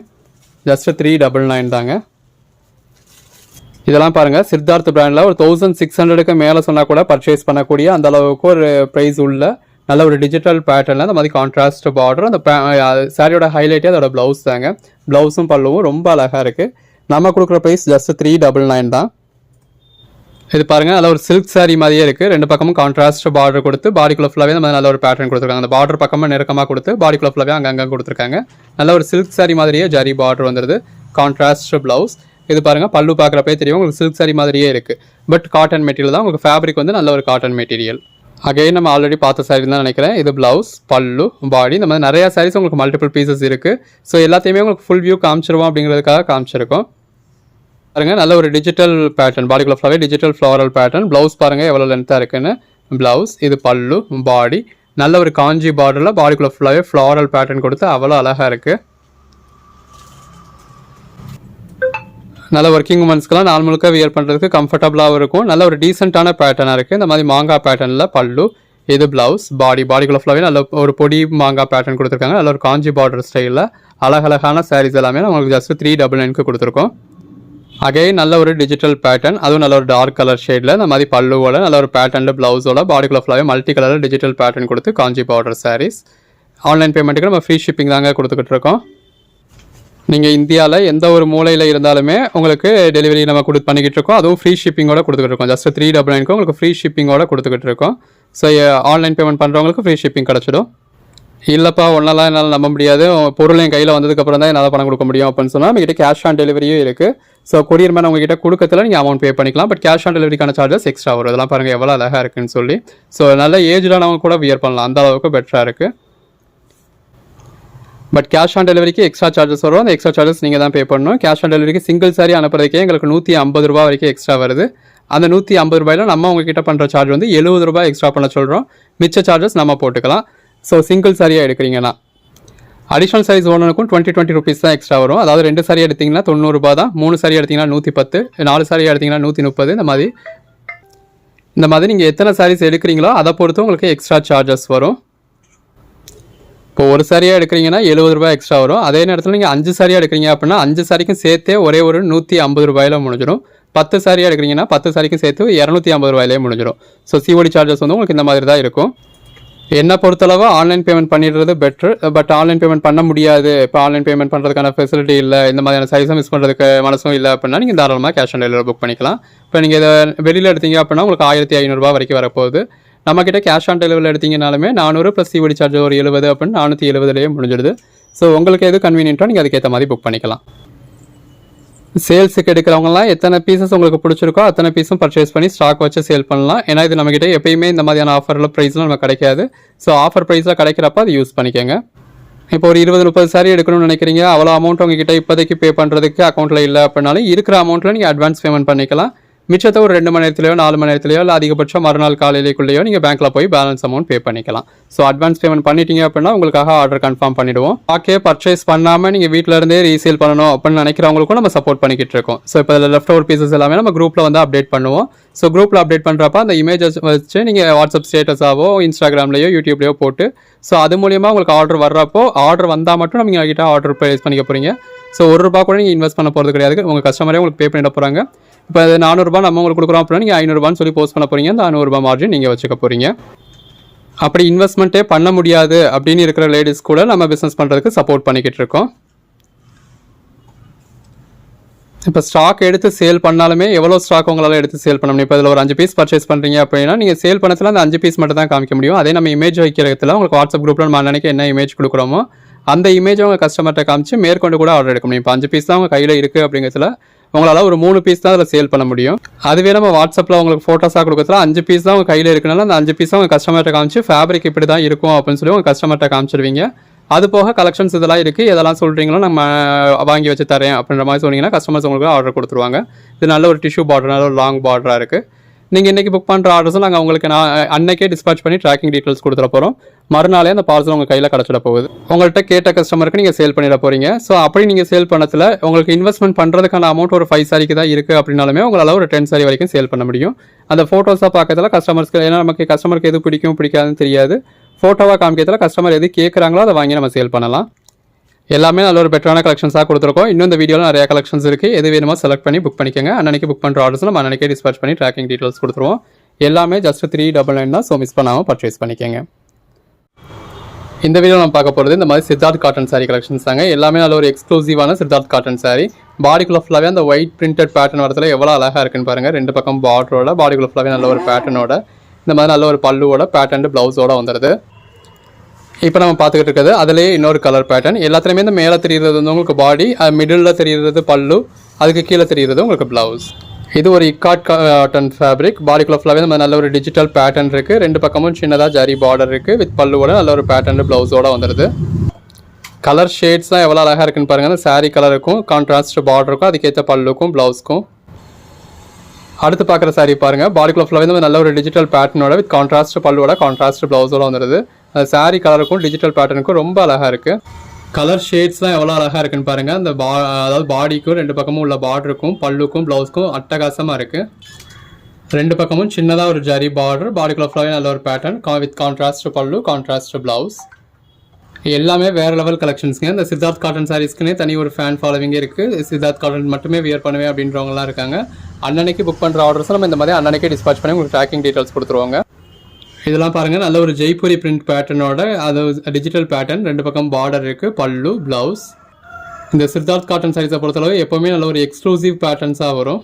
ஜஸ்ட்டு த்ரீ டபுள் நைன் தாங்க. இதெல்லாம் பாருங்கள் சித்தார்த் பிராண்டில் ஒரு தௌசண்ட் சிக்ஸ் ஹண்ட்ரடுக்கு மேலே சொன்னால் கூட பர்ச்சேஸ் பண்ணக்கூடிய அந்த அளவுக்கு ஒரு ப்ரைஸ் உள்ள நல்ல ஒரு டிஜிட்டல் பேட்டர்னில் அந்த மாதிரி கான்ட்ராஸ்ட் பார்டர் அந்த சாரியோட ஹைலைட்டே அதோட ப்ளவுஸ் தாங்க. ப்ளவுஸும் பல்லுவும் ரொம்ப அழகாக இருக்குது நம்ம கொடுக்குற price just three double nine தான். இது பாருங்கள் நல்ல ஒரு சில்க் சாரீ மாதிரியே இருக்குது ரெண்டு பக்கமும் கான்ட்ராஸ்ட் பார்டர் கொடுத்து பாடிக்குள்ள ஃபுல்லாகவே நம்ம நல்ல ஒரு பேட்டர்ன் கொடுத்துருக்காங்க. அந்த பார்டர் பக்கமாக நெருக்கமாக கொடுத்து பாடிக்குள்ள ஃபுல்லாகவே அங்கங்கே கொடுத்துருக்காங்க. நல்ல ஒரு சில்க் சாரீ மாதிரியே ஜரி பார்டர் வந்துடுது கான்ட்ராஸ்ட் ப்ளவுஸ் இது பாருங்கள் பல்லு பார்க்குறப்பே தெரியும். உங்களுக்கு சில்க் சாரீ மாதிரியே இருக்குது பட் காட்டன் மெட்டீரியல் தான். உங்களுக்கு ஃபேப்ரிக் வந்து நல்ல ஒரு காட்டன் மெட்டீரியல் அகைன் நம்ம ஆல்ரெடி பார்த்த saree தான் நினைக்கிறேன். இது பிளவுஸ் பல்லு பாடி இந்த மாதிரி நிறையா சாரீஸ் உங்களுக்கு மல்டிபிள் பீசஸ் இருக்குது ஸோ எல்லாத்தையுமே உங்களுக்கு ஃபுல் வியூ காமிச்சிருவோம் அப்படிங்கிறதுக்காக காமிச்சிருக்கோம். பாருங்க நல்ல ஒரு டிஜிட்டல் பேட்டர்ன் பாடிக்குள்ள ஃபுல்லாகவே டிஜிட்டல் ஃப்ளோரல் பேட்டர்ன் ப்ளவுஸ் பாருங்கள் எவ்வளோ லென்த்தாக இருக்குன்னு. ப்ளவுஸ் இது பல்லு பாடி நல்ல ஒரு காஞ்சி பார்டரில் பாடிக்குள்ள ஃபுல்லாகவே ஃப்ளாரல் பேட்டர்ன் கொடுத்து அவ்வளோ அழகாக இருக்குது நல்ல ஒர்க்கிங் உமன்ஸ்க்குலாம் நாள் முழுக்க வியர் பண்ணுறதுக்கு கம்ஃபர்டபுளாகவும் இருக்கும். நல்ல ஒரு டீசெண்டான பேட்டர்னாக இருக்குது இந்த மாதிரி மாங்காய் பேட்டர்னில் பல்லு இது ப்ளவுஸ் பாடி பாடிக்குள்ள ஃபுல்லாகவே நல்ல ஒரு பொடி மாங்காய் பேட்டர்ன் கொடுத்துருக்காங்க. நல்ல ஒரு காஞ்சி பார்டர் ஸ்டைலில் அழகழகான சாரீஸ் எல்லாமே நம்மளுக்கு உங்களுக்கு ஜஸ்ட் த்ரீ டபுள் நைனுக்கு கொடுத்துருக்கோம். அகைன் நல்ல ஒரு டிஜிட்டல் பேட்டர்ன் அதுவும் நல்ல ஒரு டார்க் கலர் ஷேடில் இந்த மாதிரி பல்லுவோட நல்ல ஒரு பேட்டர்னில் ப்ளவுஸோட பாடிக்குள்ள ஃபுல்லாகவே மல்டி கலரில் டிஜிட்டல் பேட்டர்ன் கொடுத்து காஞ்சி பார்டர் சாரீஸ் ஆன்லைன் பேமெண்ட்டுக்கு நம்ம ஃப்ரீ ஷிப்பிங் தாங்க கொடுத்துக்கிட்டு இருக்கோம். நீங்கள் இந்தியாவில் எந்த ஒரு மூலையில் இருந்தாலுமே உங்களுக்கு டெலிவரி நம்ம கொடுத்து பண்ணிக்கிட்டு இருக்கோம். அதுவும் ஃப்ரீ ஷிப்பிங்கோட கொடுத்துக்கிட்டு இருக்கோம். ஜஸ்ட் த்ரீ டபுள் நைனுக்கு உங்களுக்கு ஃப்ரீ ஷிப்பிங்கோட கொடுத்துக்கிட்டு இருக்கோம். ஸோ ஆன்லைன் பேமெண்ட் பண்ணுறவங்களுக்கு ஃப்ரீ ஷிப்பிங் கிடச்சிடும். இல்லைப்பா ஒன்றெல்லாம் என்னால் நம்ப முடியாது. பொருள் என் கையில் வந்ததுக்கப்புறம் தான் என்னால் பணம் கொடுக்க முடியும் அப்படின்னு சொன்னால் நம்மகிட்ட கேஷ் ஆன் டெலிவரியும் இருக்குது ஸோ கொரியர் மேன் உங்ககிட்ட கொடுக்கறதுல நீங்கள் அமௌண்ட் பே பண்ணிக்கலாம். பட் கேஷ் ஆன் டெலிவரிக்கான சார்ஜஸ் எக்ஸ்ட்ரா வரும். இதெல்லாம் பாருங்கள் எவ்வளோ அழகாக இருக்குன்னு சொல்லி. ஸோ நல்ல ஏஜ்டானவங்க கூட வியர் பண்ணலாம். அந்த அளவுக்கு பெட்டராக இருக்குது பட் கேஷ் ஆன் டெலிவரிக்கு எக்ஸ்ட்ரா சார்ஜஸ் வரும் அந்த எக்ஸ்ட்ரா சார்ஜஸ் நீங்கள் தான் பே பண்ணணும். கேஷ் ஆன் டெலிவரிக்கு சிங்கிள் சாரி அனுப்புறதுக்கே எங்களுக்கு நூற்றி ஐம்பது ரூபா வரைக்கும் எக்ஸ்ட்ரா வருது. அந்த நூற்றி ஐம்பது ரூபாயில நம்ம உங்ககிட்ட பண்ணுற சார்ஜ் வந்து எழுபது ரூபாய் எக்ஸ்ட்ரா பண்ண சொல்கிறோம் மிச்ச சார்ஜஸ் நம்ம போட்டுக்கலாம். ஸோ சிங்கிள் சாரியாக எடுக்கிறீங்கன்னா. அடிஷனல் சைஸ் ஒன்றுக்கும் டுவெண்ட்டி டுவெண்ட்டி ருபீஸ் தான் எக்ஸ்ட்ரா வரும். அதாவது ரெண்டு சாரி எடுத்தீங்கன்னா தொண்ணூறுபா தான். மூணு சாரி எடுத்திங்கன்னா நூற்றி பத்து. நாலு சாரி எடுத்திங்கன்னா நூற்றி முப்பது. இந்த மாதிரி. இந்த மாதிரி நீங்கள் எத்தனை சாரீஸ் எடுக்கிறீங்களோ அதை பொறுத்து உங்களுக்கு எக்ஸ்ட்ரா சார்ஜஸ் வரும். இப்போ ஒரு சாரியாக எடுக்கிறீங்கன்னா எழுபது ரூபாய் எக்ஸ்ட்ரா வரும். அதே நேரத்தில் நீங்கள் அஞ்சு சாரியாக எடுக்கிறீங்க அப்படின்னா அஞ்சு சாரிக்கும் சேர்த்தே ஒரே ஒரு நூற்றி ஐம்பது ரூபாயில முடிஞ்சிடும் பத்து சாரியாக எடுக்கிறீங்கன்னா பத்து சாரிக்கும் சேர்த்து இரநூத்தி ஐம்பது ரூபாயிலே முடிஞ்சிடும் ஸோ சிஓடி சார்ஜஸ் வந்து உங்களுக்கு இந்த மாதிரி தான் இருக்கும். என்னை பொறுத்தளவு ஆன்லைன் பேமெண்ட் பண்ணிடுறது பெட்ரு பட் ஆன்லைன் பேமெண்ட் பண்ண முடியாது. இப்போ ஆன்லைன் பேமெண்ட் பண்ணுறதுக்கான ஃபெசிலிட்டி இல்லை இந்த மாதிரியான சைஸும் மிஸ் பண்ணுறதுக்கு மனசும் இல்லை அப்படின்னா நீங்கள் தாராளமாக கேஷ் ஆன் டெலிவரி புக் பண்ணிக்கலாம். இப்போ நீங்கள் இதை வெளியில் எடுத்தீங்க அப்படின்னா உங்களுக்கு ஆயிரத்தி ஐநூறுரூவா வரைக்கும் வரப்போகுது. நம்மக்கிட்ட கேஷ் ஆன் டெலிவரியில் எடுத்தீங்கனாலுமே நானூறு ப்ளஸ் சிவடி சார்ஜ் ஒரு எழுபது அப்படின்னு நானூற்றி எழுபதுலேயே முடிஞ்சிடுது. ஸோ உங்களுக்கு எது கன்வீனியன்ட்டோ நீங்கள் அதுக்கேற்ற மாதிரி புக் பண்ணிக்கலாம். சேல்ஸுக்கு எடுக்கிறவங்கலாம் எத்தனை பீசஸ் உங்களுக்கு பிடிச்சிருக்கோ அத்தனை பீஸும் பர்ச்சேஸ் பண்ணி ஸ்டாக் வச்சு சேல் பண்ணலாம். ஏன்னா இது நம்மகிட்ட எப்பயுமே இந்த மாதிரியான ஆஃபரில் ப்ரைஸ்லாம் நம்ம கிடைக்காது. ஸோ ஆஃபர் ப்ரைஸில் கிடைக்கிறப்ப அது யூஸ் பண்ணிக்கோங்க. இப்போ ஒரு இருபது முப்பது சாரி எடுக்கணும்னு நினைக்கிறீங்க அவ்வளோ அமௌண்ட் உங்ககிட்ட இப்போதைக்கு பே பண்ணுறதுக்கு அக்கௌண்ட்டில் இல்லை அப்படின்னாலும் இருக்கிற அமௌண்ட்டில் நீங்கள் அட்வான்ஸ் பேமெண்ட் பண்ணிக்கலாம். மிச்சத்தை ஒரு ரெண்டு மணி நேரத்துலையோ நாலு மணி நேரத்துலையோ இல்லை அதிகபட்சம் மறுநாள் காலையிலேக்குள்ளேயோ நீங்கள் பேங்க்கில் போய் பேலன்ஸ் அமௌண்ட் பே பண்ணிக்கலாம். ஸோ அட்வான்ஸ் பேமெண்ட் பண்ணிட்டீங்க அப்படின்னா உங்களுக்காக ஆர்டர் கன்ஃபார்ம் பண்ணிடுவோம். ஓகே பர்ச்சேஸ் பண்ணாமல் நீங்கள் வீட்டில் இருந்தே ரீசேல் பண்ணணும் அப்படின்னு நினைக்கிறவங்களுக்கும் நம்ம சப்போர்ட் பண்ணிக்கிட்டு இருக்கோம். ஸோ இப்போ இதில் லெஃப்ட் ஓவர் பீசஸ் எல்லாமே நம்ம குரூப்பில் வந்து அப்டேட் பண்ணுவோம். ஸோ குரூப்பில் அப்டேட் பண்ணுறப்ப அந்த இமேஜஸ் வச்சு நீங்கள் வாட்ஸ்அப் ஸ்டேட்டஸாவோ இன்ஸ்டாகிராம்லையோ யூடியூப்லையோ போட்டு ஸோ அது மூலியமாக உங்களுக்கு ஆர்டர் வர்றப்போ ஆர்டர் வந்தால் மட்டும் நம்ம எங்கள்கிட்ட ஆர்டர் ப்ளேஸ் பண்ணிக்க போகிறீங்க ஸோ ஒரு ரூபா கூட நீங்கள் இன்வெஸ்ட் பண்ண போகிறது கிடையாது. உங்கள் கஸ்டமரே உங்களுக்கு பே பண்ணிட போகிறாங்க இப்போ அது நானூறுரூபா நம்ம உங்களுக்கு கொடுக்குறோம் அப்படின்னா நீங்கள் ஐநூறுரூபான்னு சொல்லி போஸ்ட் பண்ண போகிறீங்க அந்த ஐநூறுரூபா மார்ஜின் நீங்கள் வச்சுக்க போகிறீங்க அப்படி இன்வெஸ்ட்மெண்ட்டே பண்ண முடியாது அப்படின்னு இருக்கிற லேடிஸ் கூட நம்ம பிஸ்னஸ் பண்ணுறதுக்கு சப்போர்ட் பண்ணிக்கிட்டு இருக்கோம். இப்போ ஸ்டாக் எடுத்து சேல் பண்ணாலுமே எவ்வளோ ஸ்டாக் உங்களால் எடுத்து சேல் பண்ண முடியும்? இப்போ இதில் ஒரு அஞ்சு பீஸ் பர்ச்சேஸ் பண்ணுறீங்க அப்படின்னா நீங்கள் சேல் பண்ணத்தில் அந்த அஞ்சு பீஸ் மட்டும் தான் காமிக்க முடியும். அதே நம்ம இமேஜ் வைக்கிறதுல உங்களுக்கு வாட்ஸ்அப் குரூப்பில் நம்ம அன்னைக்கு என்ன இமேஜ் கொடுக்குறோமோ அந்த இமேஜ் அவங்க கஸ்டமர்கிட்ட காமிச்சு மேற்கொண்டு கூட ஆர்டர் எடுக்க முடியும். இப்போ அஞ்சு பீஸ் தான் உங்கள் கையில் இருக்குது அப்படிங்கிறதுல உங்களால் ஒரு மூணு பீஸ் தான் அதில் சேல் பண்ண முடியும். அதுவே நம்ம வாட்ஸ்அப்பில் உங்களுக்கு ஃபோட்டோஸாக கொடுக்கறதுல அஞ்சு பீஸ் தான் உங்கள் கையில் இருக்கனால அந்த அஞ்சு பீஸ் உங்கள் கஸ்டமர்கிட்ட காமிச்சு ஃபேப்ரிக் இப்படி தான் இருக்கும் அப்படின்னு சொல்லி உங்கள் கஸ்டமர்கிட்ட காமிச்சிருவீங்க. அது போக கலெக்ஷன்ஸ் இதெல்லாம் இருக்குது எதெல்லாம் சொல்கிறீங்களோ நம்ம வாங்கி வச்சு தரேன் அப்படின்ற மாதிரி சொன்னீங்கன்னா கஸ்டமர்ஸ் உங்களுக்கு ஆர்டர் கொடுத்துருவாங்க. இது நல்ல ஒரு டிஷ்யூ பார்டர் நல்ல ஒரு லாங் பார்டராக இருக்குது நீங்கள் இன்றைக்கி புக் பண்ணுற ஆர்டர்ஸும் நாங்கள் உங்களுக்கு நான் அன்னைக்கே டிஸ்பேச் பண்ணி ட்ராக்கிங் டீட்டெயில்ஸ் கொடுத்துட போகிறோம் மறுநாளே அந்த பார்சல் உங்கள் கையில் கிடச்சிட போகுது. உங்கள்கிட்ட கேட்ட கஸ்டமருக்கு நீங்கள் சேல் பண்ணிட போகிறீங்க ஸோ அப்படி நீங்கள் சேல் பண்ணத்தில் உங்களுக்கு இன்வெஸ்ட்மெண்ட் பண்ணுறதுக்கான அமௌண்ட் ஒரு ஃபைவ் சாரிக்கு தான் இருக்குது அப்படின்னாலுமே உங்களால் ஒரு டென் சாரி வரைக்கும் சேல் பண்ண முடியும். அந்த ஃபோட்டோஸாக பார்க்கறதுல கஸ்டமர்ஸ்க்கு ஏன்னா நமக்கு கஸ்டமருக்கு எது பிடிக்கும் பிடிக்காதுன்னு தெரியாது. ஃபோட்டோவாக காமிக்கிறதுல கஸ்டமர் எது கேட்குறாங்களோ அதை வாங்கி நம்ம சேல் பண்ணலாம். எல்லாமே நல்ல ஒரு பெட்டரான கலெக்ஷன்ஸாக கொடுத்துருக்கோம். இன்னும் இந்த வீடியோவில் நிறைய கலெக்ஷன்ஸ் இருக்குது எது வேணுமோ செலக்ட் பண்ணி புக் பண்ணிக்கோங்க. அன்னைக்கு புக் பண்ணுற ஆர்டர்ஸ் நம்ம அன்னன்னைக்கே டிஸ்பேச் பண்ணி ட்ராக்கிங் டீட்டெயில்ஸ் கொடுத்துருவோம். எல்லாமே ஜஸ்ட் த்ரீ டபுள் நைன் தான் ஸோ மிஸ் பண்ணாமல் பர்ச்சேஸ் பண்ணிக்கோங்க. இந்த வீடியோ நம்ம பார்க்க போகிறது இந்த மாதிரி சித்தார்த் காட்டன் சாரீ கலெக்ஷன்ஸ் தாங்க. எல்லாமே நல்ல ஒரு எக்ஸ்க்ளூசிவான சித்தார்த் காட்டன் saree. பாடிக்குள்ள ஃபுல்லாகவே அந்த ஒயிட் பிரிண்டட் பேட்டர்ன் வரதுல எவ்வளோ அழகாக இருக்குன்னு பாருங்கள் ரெண்டு பக்கம் பார்டரோட பாடிக்குள்ள ஃபுல்லாகவே நல்ல ஒரு பேட்டர்னோட இந்த மாதிரி நல்ல ஒரு பல்லுவோட பேட்டர்ன் ப்ளவுஸோட வந்துடுது இப்போ நம்ம பார்த்துக்கிட்டு இருக்கிறது அதிலே இன்னொரு கலர் பேட்டர்ன் எல்லாத்துலேயுமே இந்த மேலே தெரிகிறது வந்து உங்களுக்கு பாடி மிடில் தெரிகிறது பல்லு அதுக்கு கீழே தெரிகிறது உங்களுக்கு ப்ளவுஸ் இது ஒரு இக்காட் காட்டன் ஃபேப்ரிக் பாடிக்குள்ள ஃபுல்லாகவே நம்ம நல்ல ஒரு டிஜிட்டல் பேட்டர்ன் இருக்குது ரெண்டு பக்கமும் சின்னதாக ஜரி பார்டர் இருக்குது வித் பல்லுவோட நல்ல ஒரு பேட்டர்ன் ப்ளவுஸோட வந்துடுது கலர் ஷேட்ஸ் தான் எவ்வளோ அழகாக இருக்குன்னு பாருங்கள் அந்த சாரீ கலருக்கும் கான்ட்ராஸ்ட் பார்டருக்கும் அதுக்கேற்ற பல்லுக்கும் ப்ளவுஸ்க்கும் அடுத்து பார்க்குற சாரி பாருங்கள் பாடிக்குள்ள ஃபுல்லாகவே நம்ம நல்ல ஒரு டிஜிட்டல் பேட்டர்னோட வித் கான்ட்ராஸ்ட் பல்லுவோட கான்ட்ராஸ்ட் ப்ளவுஸோட வந்துடுது அந்த கலருக்கும் டிஜிட்டல் பேட்டர்னுக்கும் ரொம்ப அழகாக இருக்குது கலர் ஷேட்ஸ்லாம் எவ்வளோ அழகாக இருக்குன்னு பாருங்கள் அந்த பா அதாவது பாடிக்கும் ரெண்டு பக்கமும் உள்ள பார்டருக்கும் பல்லுக்கும் ப்ளவுஸ்க்கும் அட்டகாசமாக இருக்குது ரெண்டு பக்கமும் சின்னதாக ஒரு ஜரி பார்டர் பாடிக்குள்ள ஃபுல்லாகவே நல்ல ஒரு pattern with contrast pallu contrast blouse எல்லாமே வேறு லெவல் கலெக்ஷன்ஸுங்க இந்த சித்தார்த் காட்டன் சாரீஸ்க்குனே தனி ஒரு ஃபேன் ஃபாலோவிங்கே இருக்குது சித்தார்த் காட்டன் மட்டுமே வியர் பண்ணுவேன் அப்படின்றவங்களாம் இருக்காங்க. அன்னன்னைக்கு புக் பண்ணுற ஆர்டர்ஸ் நம்ம இந்த மாதிரி அன்னன்னைக்கே டிஸ்பாச் பண்ணி உங்களுக்கு ட்ராக்கிங் டீட்டெயில்ஸ் கொடுத்துருவாங்க. இதெல்லாம் பாருங்கள் நல்ல ஒரு ஜெய்ப்பூரி பிரிண்ட் பேட்டர்னோட அது டிஜிட்டல் பேட்டர்ன் ரெண்டு பக்கம் பார்டர் இருக்குது பல்லு ப்ளவுஸ் இந்த சித்தார்த் காட்டன் சாரீஸை பொறுத்தளவு எப்போவுமே நல்ல ஒரு எக்ஸ்க்ளூசிவ் பேட்டர்ன்ஸாக வரும்.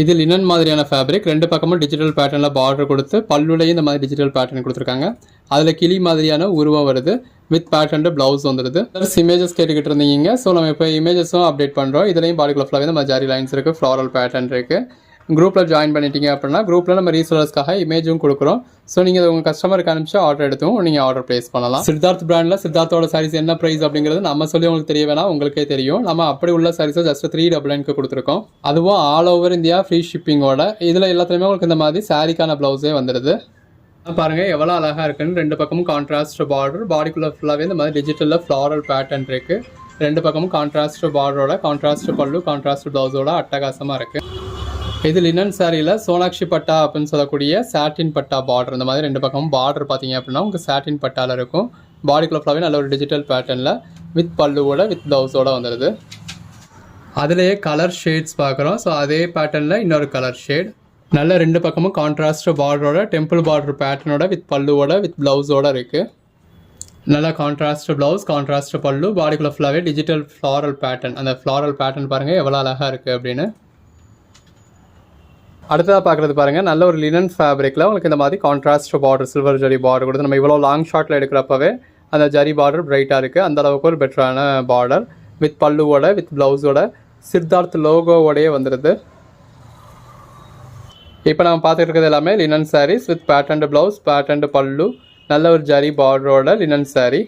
இது லினன் மாதிரியான ஃபேப்ரிக் ரெண்டு பக்கமும் டிஜிட்டல் பேட்டர்னில் பார்டர் கொடுத்து பல்லுலையும் இந்த மாதிரி டிஜிட்டல் பேட்டர்ன் கொடுத்துருக்காங்க. அதில் கிளி மாதிரியான உருவம் வருது வித் பேட்டர்ன் ப்ளவுஸ் வந்துடுது. இமேஜஸ் கேட்டுக்கிட்டு இருந்தீங்க ஸோ நம்ம இப்போ இமேஜஸும் அப்டேட் பண்ணுறோம் இதுலேயும் பாடிக்குள்ள ஃபுல்லாகவே நம்ம ஜாரி லைன்ஸ் இருக்குது ஃப்ளாரல் பேட்டர்ன் இருக்குது குரூப்பில் ஜாயின் பண்ணிட்டீங்க அப்படின்னா குரூப்பில் நம்ம ரீசோலர்ஸ்க்காக இமேஜும் கொடுக்குறோம். ஸோ நீங்கள் உங்கள் கஸ்டமருக்கு அனுப்பிச்சு ஆர்டர் எடுத்தும் நீங்கள் ஆர்டர் ப்ளேஸ் பண்ணலாம். சித்தார்த் பிராண்டில் சித்தார்த்தோட சாரீஸ் என்ன ப்ரைஸ் அப்படிங்கிறது நம்ம சொல்லி உங்களுக்கு தெரிய வேணா உங்களுக்கே தெரியும். நம்ம அப்படி உள்ள சாரீஸை ஜஸ்ட் த்ரீ டபுள் நைனுக்கு கொடுத்துருக்கோம். அதுவும் ஆல் ஓவர் இந்தியா ஃப்ரீ ஷிப்பிங்கோட இதில் எல்லாத்துலேயுமே உங்களுக்கு இந்த மாதிரி சாரிக்கான ப்ளவுஸே வந்துடுது பாருங்கள் எவ்வளோ அழகாக இருக்குன்னு. ரெண்டு பக்கமும் கான்ட்ராஸ்ட் பார்டர் பாடிக்குள்ளே ஃபுல்லாகவே இந்த மாதிரி டிஜிட்டலில் ஃப்ளாரல் பேட்டர்ன் இருக்குது ரெண்டு பக்கமும் கான்ட்ராஸ்ட் பார்டரோட கான்ட்ராஸ்ட் பல்லு கான்ட்ராஸ்ட் ப்ளவுஸோட அட்டகாசமாக இருக்குது இது லினன் சாரியில் சோனாக்ஷி பட்டா அப்படின்னு சொல்லக்கூடிய சாட்டின் பட்டா பார்டர் இந்த மாதிரி ரெண்டு பக்கமும் பார்டர் பார்த்தீங்க அப்படின்னா உங்களுக்கு சாட்டின் பட்டாவில் இருக்கும். பாடிக்குள்ள ஃபுல்லாகவே நல்ல ஒரு டிஜிட்டல் பேட்டர்னில் வித் பல்லுவோட வித் ப்ளவுஸோட வந்துடுது அதுலேயே கலர் ஷேட்ஸ் பார்க்குறோம். ஸோ அதே பேட்டர்னில் இன்னொரு கலர் ஷேட் நல்ல ரெண்டு பக்கமும் கான்ட்ராஸ்ட் பார்டரோட டெம்பிள் பார்டர் பேட்டர்னோட வித் பல்லுவோட வித் ப்ளவுஸோட இருக்குது நல்ல கான்ட்ராஸ்ட் ப்ளவுஸ் கான்ட்ராஸ்ட் பல்லு பாடிக்குள்ள ஃபுல்லாகவே டிஜிட்டல் ஃப்ளாரல் பேட்டர்ன் அந்த ஃப்ளாரல் பேட்டர்ன் பாருங்கள் எவ்வளோ அழகாக இருக்குது அப்படின்னு. அடுத்ததாக பார்க்குறது பாருங்கள் நல்ல ஒரு லினன் ஃபேப்ரிக்கில் உங்களுக்கு இந்த மாதிரி contrast border silver zari border கொடுத்து நம்ம இவ்வளோ லாங் ஷார்ட்டில் எடுக்கிறப்பவே அந்த ஜரி பார்டர் பிரைட்டாக இருக்குது அந்த அளவுக்கு ஒரு பெட்டரான பார்டர் வித் பல்லுவோட வித் ப்ளவுஸோட சித்தார்த் லோகோவோடயே வந்துடுது இப்போ நம்ம பார்த்துட்டு இருக்கிறது எல்லாமே linen sarees with pattern blouse pattern pallu நல்ல ஒரு ஜரி பார்டரோட லினன் சாரீ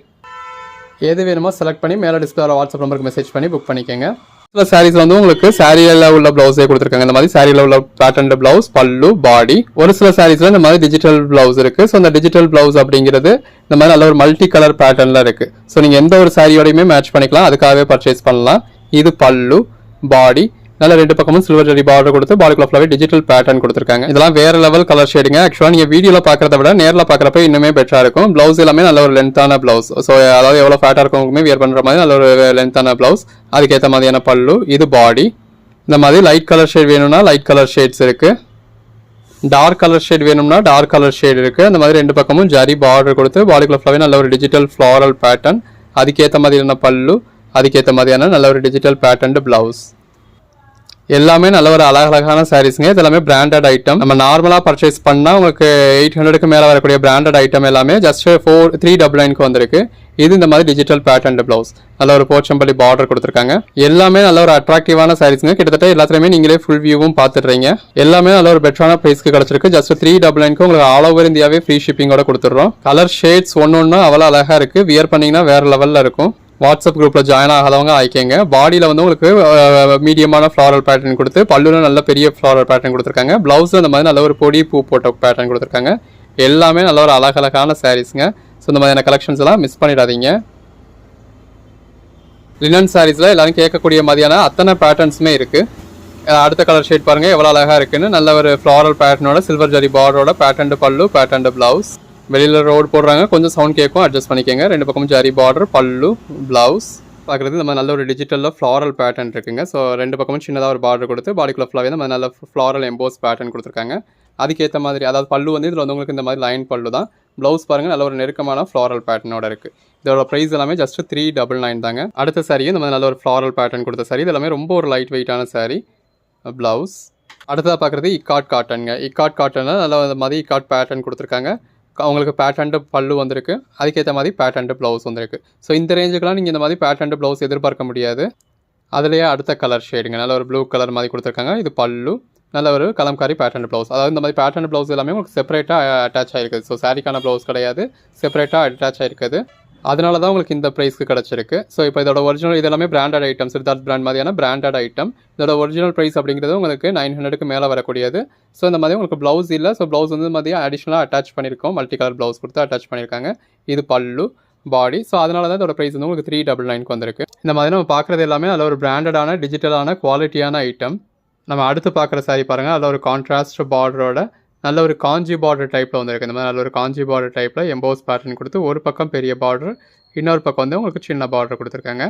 எது வேணுமோ செலக்ட் பண்ணி மேலே டிஸ்பிளேவில் வாட்ஸ்அப் நம்பருக்கு மெசேஜ் பண்ணி புக் பண்ணிக்கோங்க. சில சாரீஸ் வந்து உங்களுக்கு சாரியில் உள்ள ப்ளவுஸே கொடுத்துருக்காங்க. இந்த மாதிரி சாரியில் உள்ள பேட்டர்ன் ப்ளவுஸ் பல்லு பாடி ஒரு சில சாரீஸ்ல இந்த மாதிரி டிஜிட்டல் ப்ளவுஸ் இருக்கு. ஸோ அந்த டிஜிட்டல் ப்ளவுஸ் அப்படிங்கிறது இந்த மாதிரி நல்ல ஒரு மல்டி கலர் பேட்டர்ன்ல இருக்கு. ஸோ நீங்க எந்த ஒரு சாரியோடையுமே மேட்ச் பண்ணிக்கலாம். அதுக்காகவே பர்ச்சேஸ் பண்ணலாம். இது பல்லு பாடி நல்ல ரெண்டு பக்கமும் சில்வர் ஜரி பார்டர் கொடுத்து பாடிக்குள்ள ஃபுல்லாவே டிஜிட்டல் பேட்டர்ன் கொடுத்துருக்காங்க. இதெல்லாம் வேற லெவல் கலர் ஷேடிங்க ஆக்சுவலாக நீங்கள் வீடியோவில் பார்க்கறத விட நேரில் பார்க்குறப்ப இன்னுமே பெட்டராக இருக்கும். ப்ளவுஸ் எல்லாமே நல்ல ஒரு லென்த்தான ப்ளவுஸ் ஸோ அதாவது எவ்வளோ ஃபேட்டாக இருக்கவங்களுமே வியர் பண்ணுற மாதிரி நல்ல ஒரு லென்த்தான ப்ளவுஸ் அதுக்கேற்ற மாதிரியான பல்லு இது பாடி இந்த மாதிரி லைட் கலர் ஷேட் வேணும்னா லைட் கலர் ஷேட்ஸ் இருக்கு. டார்க் கலர் ஷேட் வேணும்னா டார்க் கலர் ஷேட் இருக்குது அந்த மாதிரி ரெண்டு பக்கமும் ஜரி பார்டர் கொடுத்து பாடிக்குள்ள ஃபுல்லாவே நல்ல ஒரு டிஜிட்டல் ஃப்ளாரல் பேட்டர்ன் அதுக்கேற்ற மாதிரியான பல்லு அதுக்கேற்ற மாதிரியான நல்ல ஒரு டிஜிட்டல் பேட்டர்ன் ப்ளவுஸ் எல்லாமே நல்ல ஒரு அழகழகான சாரீஸ்ங்க இதெல்லாமே பிராண்டட் ஐட்டம் நம்ம நார்மலாக பர்ச்சேஸ் பண்ணால் உங்களுக்கு எயிட் ஹண்ட்ரடுக்கு மேலே வரக்கூடிய பிராண்டட் ஐட்டம் எல்லாமே ஜஸ்ட் ஃபோர் த்ரீ டபுள் நைனுக்கு வந்திருக்கு. இது இந்த மாதிரி டிஜிட்டல் பேட்டர்ன் பிளவுஸ் நல்ல ஒரு போச்சம்பள்ளி பார்டர் கொடுத்துருக்காங்க. எல்லாமே நல்ல ஒரு அட்ராக்டிவான சாரீஸ்ங்க கிட்டத்தட்ட எல்லாத்துலையுமே நீங்களே ஃபுல் வியூவும் பார்த்துடுறீங்க. எல்லாமே நல்ல ஒரு பெட்டரான ப்ரைஸ்க்கு கிடச்சிருக்கு. ஜஸ்ட் த்ரீ டபுள் நைனுக்கு உங்களுக்கு ஆல் ஓவர் இந்தியாவே ஃப்ரீ ஷிப்பிங்கோட கொடுத்துட்றோம். கலர் ஷேட்ஸ் ஒன்று ஒன்று அவ்வளோ அழகாக இருக்குது வியர் பண்ணிங்கன்னா வேறு லெவலில் இருக்கும். வாட்ஸ்அப் குரூப்பில் ஜாயின் ஆகாதவங்க ஆயிக்கங்க. பாடியில் வந்து உங்களுக்கு மீடியமான ஃப்ளாரல் பேட்டர்ன் கொடுத்து பல்லுல நல்ல பெரிய ஃப்ளாரல் பேட்டர்ன் கொடுத்துருக்காங்க. ப்ளவுஸும் அந்த மாதிரி நல்ல ஒரு பொடி பூ போட்ட பேட்டர்ன் கொடுத்துருக்காங்க. எல்லாமே நல்ல ஒரு அழகழகான சாரீஸுங்க ஸோ இந்த மாதிரியான கலெக்ஷன்ஸ் எல்லாம் மிஸ் பண்ணிடாதீங்க. லினன் சாரீஸில் எல்லோரும் கேட்கக்கூடிய மாதிரியான அத்தனை பேட்டர்ன்ஸுமே இருக்குது அடுத்த கலர் ஷேட் பாருங்கள் எவ்வளோ அழகாக இருக்குன்னு. நல்ல ஒரு ஃப்ளாரல் பேட்டர்னோட சில்வர் ஜரி பார்டரோட பேட்டர்ன் பல்லு பேட்டர்ன் ப்ளவுஸ் வெளியில் ரோடு போடுறாங்க. கொஞ்சம் சவுண்ட் கேட்கும் அட்ஜஸ்ட் பண்ணிக்கோங்க. ரெண்டு பக்கமும் ஜரி பார்டர் பல்லு ப்ளவுஸ் பார்க்குறது நம்ம நல்ல ஒரு டிஜிட்டலில் ஃப்ளாரல் பேட்டர்ன் இருக்குங்க. ஸோ ரெண்டு பக்கமும் சின்னதாக ஒரு பார்டர் கொடுத்து பாடிக்குள்ள ஃபுல்லாகவே நம்ம நல்ல ஃப்ளாரல் எம்போஸ் பேட்டர்ன் கொடுத்துருக்காங்க. அதுக்கேற்ற மாதிரி அதாவது பல்லு வந்து இதில் வந்து உங்களுக்கு இந்த மாதிரி லைன் பல்லு தான். ப்ளவுஸ் பாருங்கள் நல்ல ஒரு நெருக்கமான ஃப்ளாரல் பேட்டர்னோட இருக்குது இதோட ப்ரைஸ் எல்லாமே ஜஸ்ட் த்ரீ டபுள் நைன் தாங்க. அடுத்த சாரியும் இந்த மாதிரி நல்ல ஒரு ஃப்ளாரல் பேட்டர்ன் கொடுத்த சாரி இது எல்லாமே ரொம்ப ஒரு லைட் வெயிட்டான சாரி ப்ளவுஸ் அடுத்ததாக பார்க்குறது இக்காட் காட்டனுங்க இக்காட் காட்டனில் நல்ல மாதிரி இக்காட் பேட்டர்ன் கொடுத்துருக்காங்க. அவங்களுக்கு பேட்டர்ன்டு பல்லு வந்திருக்கு. அதுக்கேற்ற மாதிரி பேட்டர்ன்டு ப்ளவுஸ் வந்திருக்கு. ஸோ இந்த ரேஞ்சுக்கெலாம் நீங்கள் இந்த மாதிரி பேட்டர்ன்டு ப்ளவுஸ் எதிர்பார்க்க முடியாது. அதுலேயே அடுத்த கலர் ஷேடுங்க நல்ல ஒரு ப்ளூ கலர் மாதிரி கொடுத்துருக்காங்க. இது பல்லு. நல்ல ஒரு கலம்காரி பேட்டர்ன் ப்ளவுஸ் அதாவது இந்த மாதிரி பேட்டர்ன் ப்ளவுஸ் எல்லாமே உங்களுக்கு செப்பரேட்டாக அட்டாச் ஆகிருக்குது ஸோ சாரிக்கான ப்ளவுஸ் கிடையாது. செப்பரேட்டாக அட்டாச் ஆகிருக்குது அதனால தான் உங்களுக்கு இந்த ப்ரைஸ்க்கு கிடச்சிருக்கு. ஸோ இப்போ இதோட ஒரிஜினல் இது எல்லாமே பிராண்டட் ஐட்டம் சித்தார்த் பிராண்ட் மாதிரியான பிராண்டட் ஐட்டம் இதோட ஒரிஜினல் ப்ரைஸ் அப்படிங்கிறது உங்களுக்கு நைன் ஹண்ட்ரடுக்கு மேலே வரக்கூடியது. ஸோ இந்த மாதிரி உங்களுக்கு ப்ளவுஸ் இல்லை. ஸோ ப்ளவுஸ் வந்து மாதிரி அடிஷ்னலாக அட்டாச் பண்ணியிருக்கோம் மல்டி கலர் ப்ளவுஸ் கொடுத்து அட்டாச் பண்ணியிருக்காங்க இது பல்லு பாடி ஸோ அதனால தான் இதோட ப்ரைஸ் வந்து உங்களுக்கு த்ரீ டபுள் நைனுக்கு வந்திருக்கு. இந்த மாதிரி நம்ம பார்க்குறது எல்லாமே அதில் ஒரு பிராண்டடான டிஜிட்டலான குவாலிட்டியான ஐட்டம் நம்ம அடுத்து பார்க்குற சாரி பாருங்கள் அதில் ஒரு கான்ட்ராஸ்ட் பார்டரோட நல்ல ஒரு காஞ்சி பார்டர் டைப்பில் வந்திருக்கு. இந்த மாதிரி நல்ல ஒரு காஞ்சி பார்டர் டைப்பில் எம்போஸ் பேட்டர்ன் கொடுத்து ஒரு பக்கம் பெரிய பார்டர் இன்னொரு பக்கம் வந்து உங்களுக்கு சின்ன பார்டர் கொடுத்துருக்காங்க.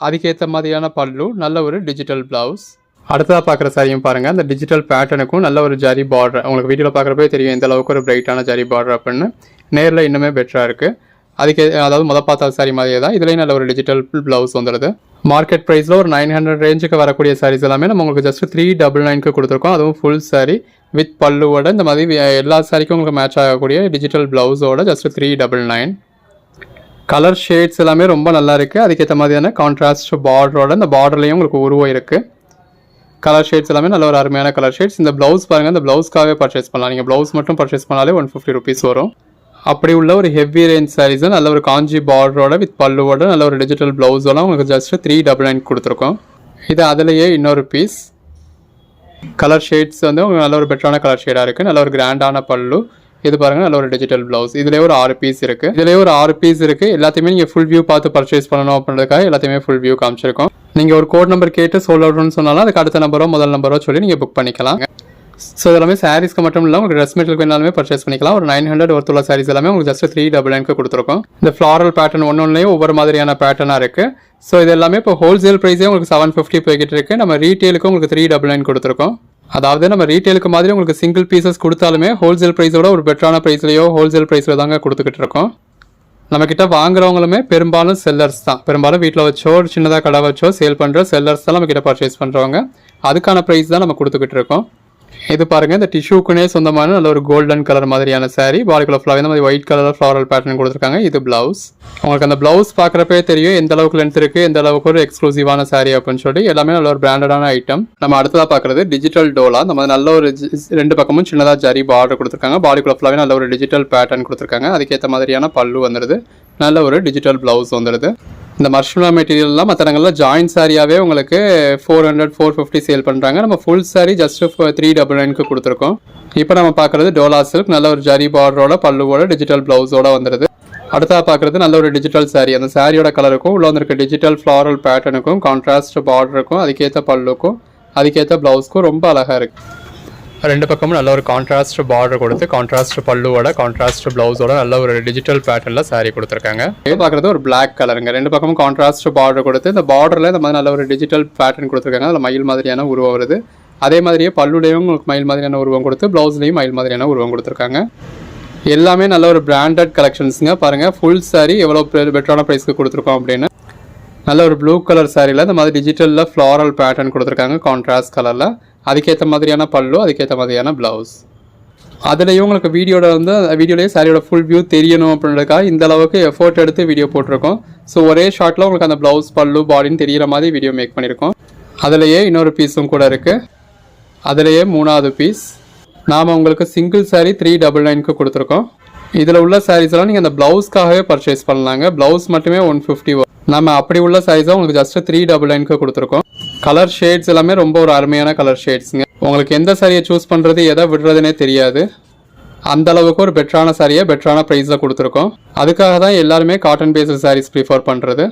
அதுக்கேற்ற மாதிரியான பல்லு நல்ல ஒரு டிஜிட்டல் ப்ளவுஸ் அடுத்ததாக பார்க்குற சாரியும் பாருங்கள் அந்த டிஜிட்டல் பேட்டர்னுக்கும் நல்ல ஒரு ஜரி பார்டர் உங்களுக்கு வீடியோவில் பார்க்குறப்பே தெரியும் எந்த அளவுக்கு ஒரு பிரைட்டான ஜரி பார்டர் அப்படின்னு. நேரில் இன்னுமே பெட்டராக இருக்குது அதுக்கு அதாவது முத பார்த்த சாரி மாதிரியே தான். இதுலேயும் நல்ல ஒரு டிஜிட்டல் ப்ளவுஸ் வந்துடுது மார்க்கெட் ப்ரைஸில் ஒரு நைன் ஹண்ட்ரட் ரேஞ்சுக்கு வரக்கூடிய சாரீஸ் எல்லாமே நம்ம உங்களுக்கு ஜஸ்ட் த்ரீ டபுள் நைனுக்கு கொடுத்துருக்கோம். அதுவும் ஃபுல் சாரி வித் பல்லுவோட இந்த மாதிரி எல்லா சாரிக்கும் உங்களுக்கு மேட்ச் ஆகக்கூடிய டிஜிட்டல் ப்ளவுஸோட just three double nine colour shades எல்லாமே ரொம்ப நல்லா இருக்குது அதுக்கேற்ற மாதிரியான கான்ட்ராஸ்ட் பார்டரோட இந்த பார்டர்லேயும் உங்களுக்கு உருவம் இருக்குது கலர் ஷேட்ஸ் எல்லாமே நல்ல ஒரு அருமையான கலர் ஷேட்ஸ் இந்த ப்ளவுஸ் பாருங்கள் இந்த ப்ளவுஸ்க்காகவே பர்ச்சேஸ் பண்ணலாம். நீங்கள் ப்ளவுஸ் மட்டும் பர்ச்சேஸ் பண்ணாலே ஒன் ஃபிஃப்டி ருபீஸ் வரும். அப்படி உள்ள ஒரு ஹெவி ரேஞ்ச் சாரீஸ் நல்ல ஒரு காஞ்சி பார்டரோட வித் பல்லுவோட நல்ல ஒரு டிஜிட்டல் ப்ளவுஸோட உங்களுக்கு ஜஸ்ட் த்ரீ டபுள் நைன் கொடுத்துருக்கோம். இது அதுலேயே இன்னொரு பீஸ் கலர் ஷேட்ஸ் வந்து உங்களுக்கு நல்ல ஒரு பெட்டரான கலர் ஷேடாக இருக்குது நல்ல ஒரு கிராண்டான பல்லு. இது பாருங்கள் நல்ல ஒரு டிஜிட்டல் ப்ளவுஸ் இதுலேயே ஒரு ஆறு பீஸ் இருக்குது இதுலேயே ஒரு ஆறு பீஸ் இருக்குது எல்லாத்தையுமே நீங்கள் ஃபுல் வியூ பார்த்து பர்ச்சேஸ் பண்ணணும் அப்படின்றதுக்காக எல்லாத்தையுமே ஃபுல் வியூ காமிச்சிருக்கோம். நீங்கள் ஒரு கோட் நம்பர் கேட்டு சோல் அவுட்னு சொன்னாலும் அதுக்கு அடுத்த நம்பரோ முதல் நம்பரோ சொல்லி நீங்கள் புக் பண்ணிக்கலாம். ஸோ எல்லாமே சாரீஸ்க்கு மட்டும் இல்லை உங்களுக்கு ட்ரெஸ் மெட்டீரியல் வேணாலுமே பர்ச்சேஸ் பண்ணிக்கலாம். ஒரு நைன் ஹண்ட்ரட் ஒருத்துள்ள சாரீஸ் எல்லாமே உங்களுக்கு ஜஸ்ட் த்ரீ டபுள் நைனுக்கு கொடுத்துருக்கோம். இந்த ஃப்ளாரல் பேட்டர்ன் ஒன்று ஒன்றுலேயும் ஒவ்வொரு மாதிரியான பேட்டர்னாக இருக்குது ஸோ இது எல்லாமே இப்போ ஹோல்சேல் ப்ரைஸே உங்களுக்கு செவன் ஃபிஃப்டி போய்கிட்டு இருக்குது நம்ம ரீட்டெயிலுக்கு உங்களுக்கு த்ரீ டபுள் நைன் கொடுத்துருக்கோம். அதாவது நம்ம ரீட்டெயிலுக்கு மாதிரி உங்களுக்கு சிங்கிள் பீசஸ் கொடுத்தாலுமே ஹோல்சேல் ப்ரைஸோட ஒரு பெட்டரான ப்ரைஸ்லையோ ஹோல்சேல் ப்ரைஸில் தாங்க கொடுத்துக்கிட்டு இருக்கோம். நம்மக்கிட்ட வாங்குறவங்களுமே பெரும்பாலும் செல்லர்ஸ் தான். பெரும்பாலும் வீட்டில் வச்சோ சின்னதாக கடை வச்சோ சேல் பண்ணுற செல்லர்ஸ் தான் நம்மக்கிட்ட பர்ச்சேஸ் பண்ணுறவங்க அதுக்கான ப்ரைஸ் தான் நம்ம கொடுத்துக்கிட்டு இருக்கோம். இது பாருங்க இந்த டிஷ்யூக்குனே சொந்தமான நல்ல ஒரு கோல்டன் கலர் மாதிரியான சாரீ பாடிக்குள்ள ஃபுல்லாக இந்த மாதிரி ஒயிட் கலர் ஃப்ளாரல் பேட்டர்ன் கொடுத்துருக்காங்க. இது பிளவுஸ் உங்களுக்கு அந்த பிளவுஸ் பார்க்குறப்பே தெரியும் எந்த அளவுக்கு லென்த் இருக்கு எந்த அளவுக்கு ஒரு எக்ஸ்க்ளூசிவான சாரீ அப்படின்னு சொல்லி எல்லாமே நல்ல ஒரு பிராண்டடான ஐட்டம் நம்ம அடுத்ததாக பார்க்குறது டிஜிட்டல் டோலா நம்ம நல்ல ஒரு ரெண்டு பக்கமும் சின்னதாக ஜரி பார்டர் கொடுத்துருக்காங்க. பாடிக்குள்ள ஃபுல்லாகவே நல்ல ஒரு டிஜிட்டல் பேட்டர்ன் கொடுத்துருக்காங்க. அதுக்கேற்ற மாதிரியான பல்லு வந்துடுது நல்ல ஒரு டிஜிட்டல் பிளவுஸ் வந்துடுது இந்த மஷ்ரூலா மெட்டீரியல்லாம் மற்ற இடங்களில் சாரியாகவே உங்களுக்கு four hundred four fifty sale பண்ணுறாங்க நம்ம full saree just three double நைனுக்கு கொடுத்துருக்கோம். இப்போ நம்ம பார்க்குறது டோலா சில்க் நல்ல ஒரு ஜரி பார்டரோட பல்லுவோட டிஜிட்டல் ப்ளவுஸோட வந்துடுது அடுத்தா பார்க்குறது நல்ல ஒரு டிஜிட்டல் சாரீ அந்த சாரியோட கலருக்கும் உள்ள வந்திருக்க டிஜிட்டல் ஃப்ளாரல் பேட்டர்னுக்கும் கான்ட்ராஸ்ட் பார்டருக்கும் அதுக்கேற்ற பல்லுக்கும் அதுக்கேற்ற ப்ளவுஸ்க்கும் ரொம்ப அழகாக இருக்குது ரெண்டு பக்கமும் நல்ல ஒரு கான்ட்ராஸ்ட் பார்டர் கொடுத்து கான்ட்ராஸ்ட் பல்லுவோட கான்ட்ராஸ்ட் பிளவுஸோட நல்ல ஒரு டிஜிட்டல் பேட்டர்னில் saree கொடுத்துருக்காங்க. இது பார்க்குறது ஒரு பிளாக் கலருங்க ரெண்டு பக்கமும் கான்ட்ராஸ்ட் பார்டர் கொடுத்து இந்த பார்டரில் இந்த மாதிரி நல்ல ஒரு டிஜிட்டல் பேட்டர்ன் கொடுத்துருக்காங்க. அதில் மயில் மாதிரியான உருவம் வருது. அதே மாதிரியே பல்லுடையும் உங்களுக்கு மயில் மாதிரியான உருவம் கொடுத்து ப்ளவுஸ்லேயும் மயில் மாதிரியான உருவம் கொடுத்துருக்காங்க. எல்லாமே நல்ல ஒரு பிராண்டட் கலெக்ஷன்ஸுங்க பாருங்கள் ஃபுல் saree எவ்வளோ பெட்டரான ப்ரைஸ்க்கு கொடுத்துருக்கோம் அப்படின்னு. நல்ல ஒரு ப்ளூ கலர் சாரியில் இந்த மாதிரி டிஜிட்டலில் ஃப்ளாரல் பேட்டர்ன் கொடுத்துருக்காங்க கான்ட்ராஸ்ட் கலரில் அதுக்கேற்ற மாதிரியான பல்லு அதுக்கேற்ற மாதிரியான ப்ளவுஸ் அதுலேயும் உங்களுக்கு வீடியோட வந்து வீடியோலேயே சாரியோட ஃபுல் வியூ தெரியணும் அப்படின்றதுக்காக இந்த அளவுக்கு எஃபோர்ட் எடுத்து வீடியோ போட்டிருக்கோம். ஸோ ஒரே ஷார்ட்டில் உங்களுக்கு அந்த ப்ளவுஸ் பல்லு பாடின்னு தெரியிற மாதிரி வீடியோ மேக் பண்ணியிருக்கோம் அதுலேயே இன்னொரு பீஸும் கூட இருக்குது அதுலேயே மூணாவது பீஸ் நாம் உங்களுக்கு சிங்கிள் saree த்ரீ டபுள் நைனுக்கு கொடுத்துருக்கோம். இதில் உள்ள சாரீஸ் எல்லாம் நீங்கள் அந்த ப்ளவுஸ்க்காகவே பர்ச்சேஸ் பண்ணலாங்க. ப்ளவுஸ் மட்டுமே ஒன் ஃபிஃப்டி நம்ம அப்படி உள்ள சாரீஸாக உங்களுக்கு ஜஸ்ட் த்ரீ டபுள் நைனுக்கு கொடுத்துருக்கோம். கலர் ஷேட்ஸ் எல்லாமே ரொம்ப ஒரு அருமையான கலர் ஷேட்ஸுங்க உங்களுக்கு எந்த சாரியை சூஸ் பண்ணுறது எதை விடுறதுனே தெரியாது. அந்த அளவுக்கு ஒரு பெட்டரான சாரியை பெட்டரான ப்ரைஸில் கொடுத்துருக்கோம். அதுக்காக தான் எல்லாருமே காட்டன் பேஸ்டு சாரீஸ் ப்ரிஃபர் பண்ணுறது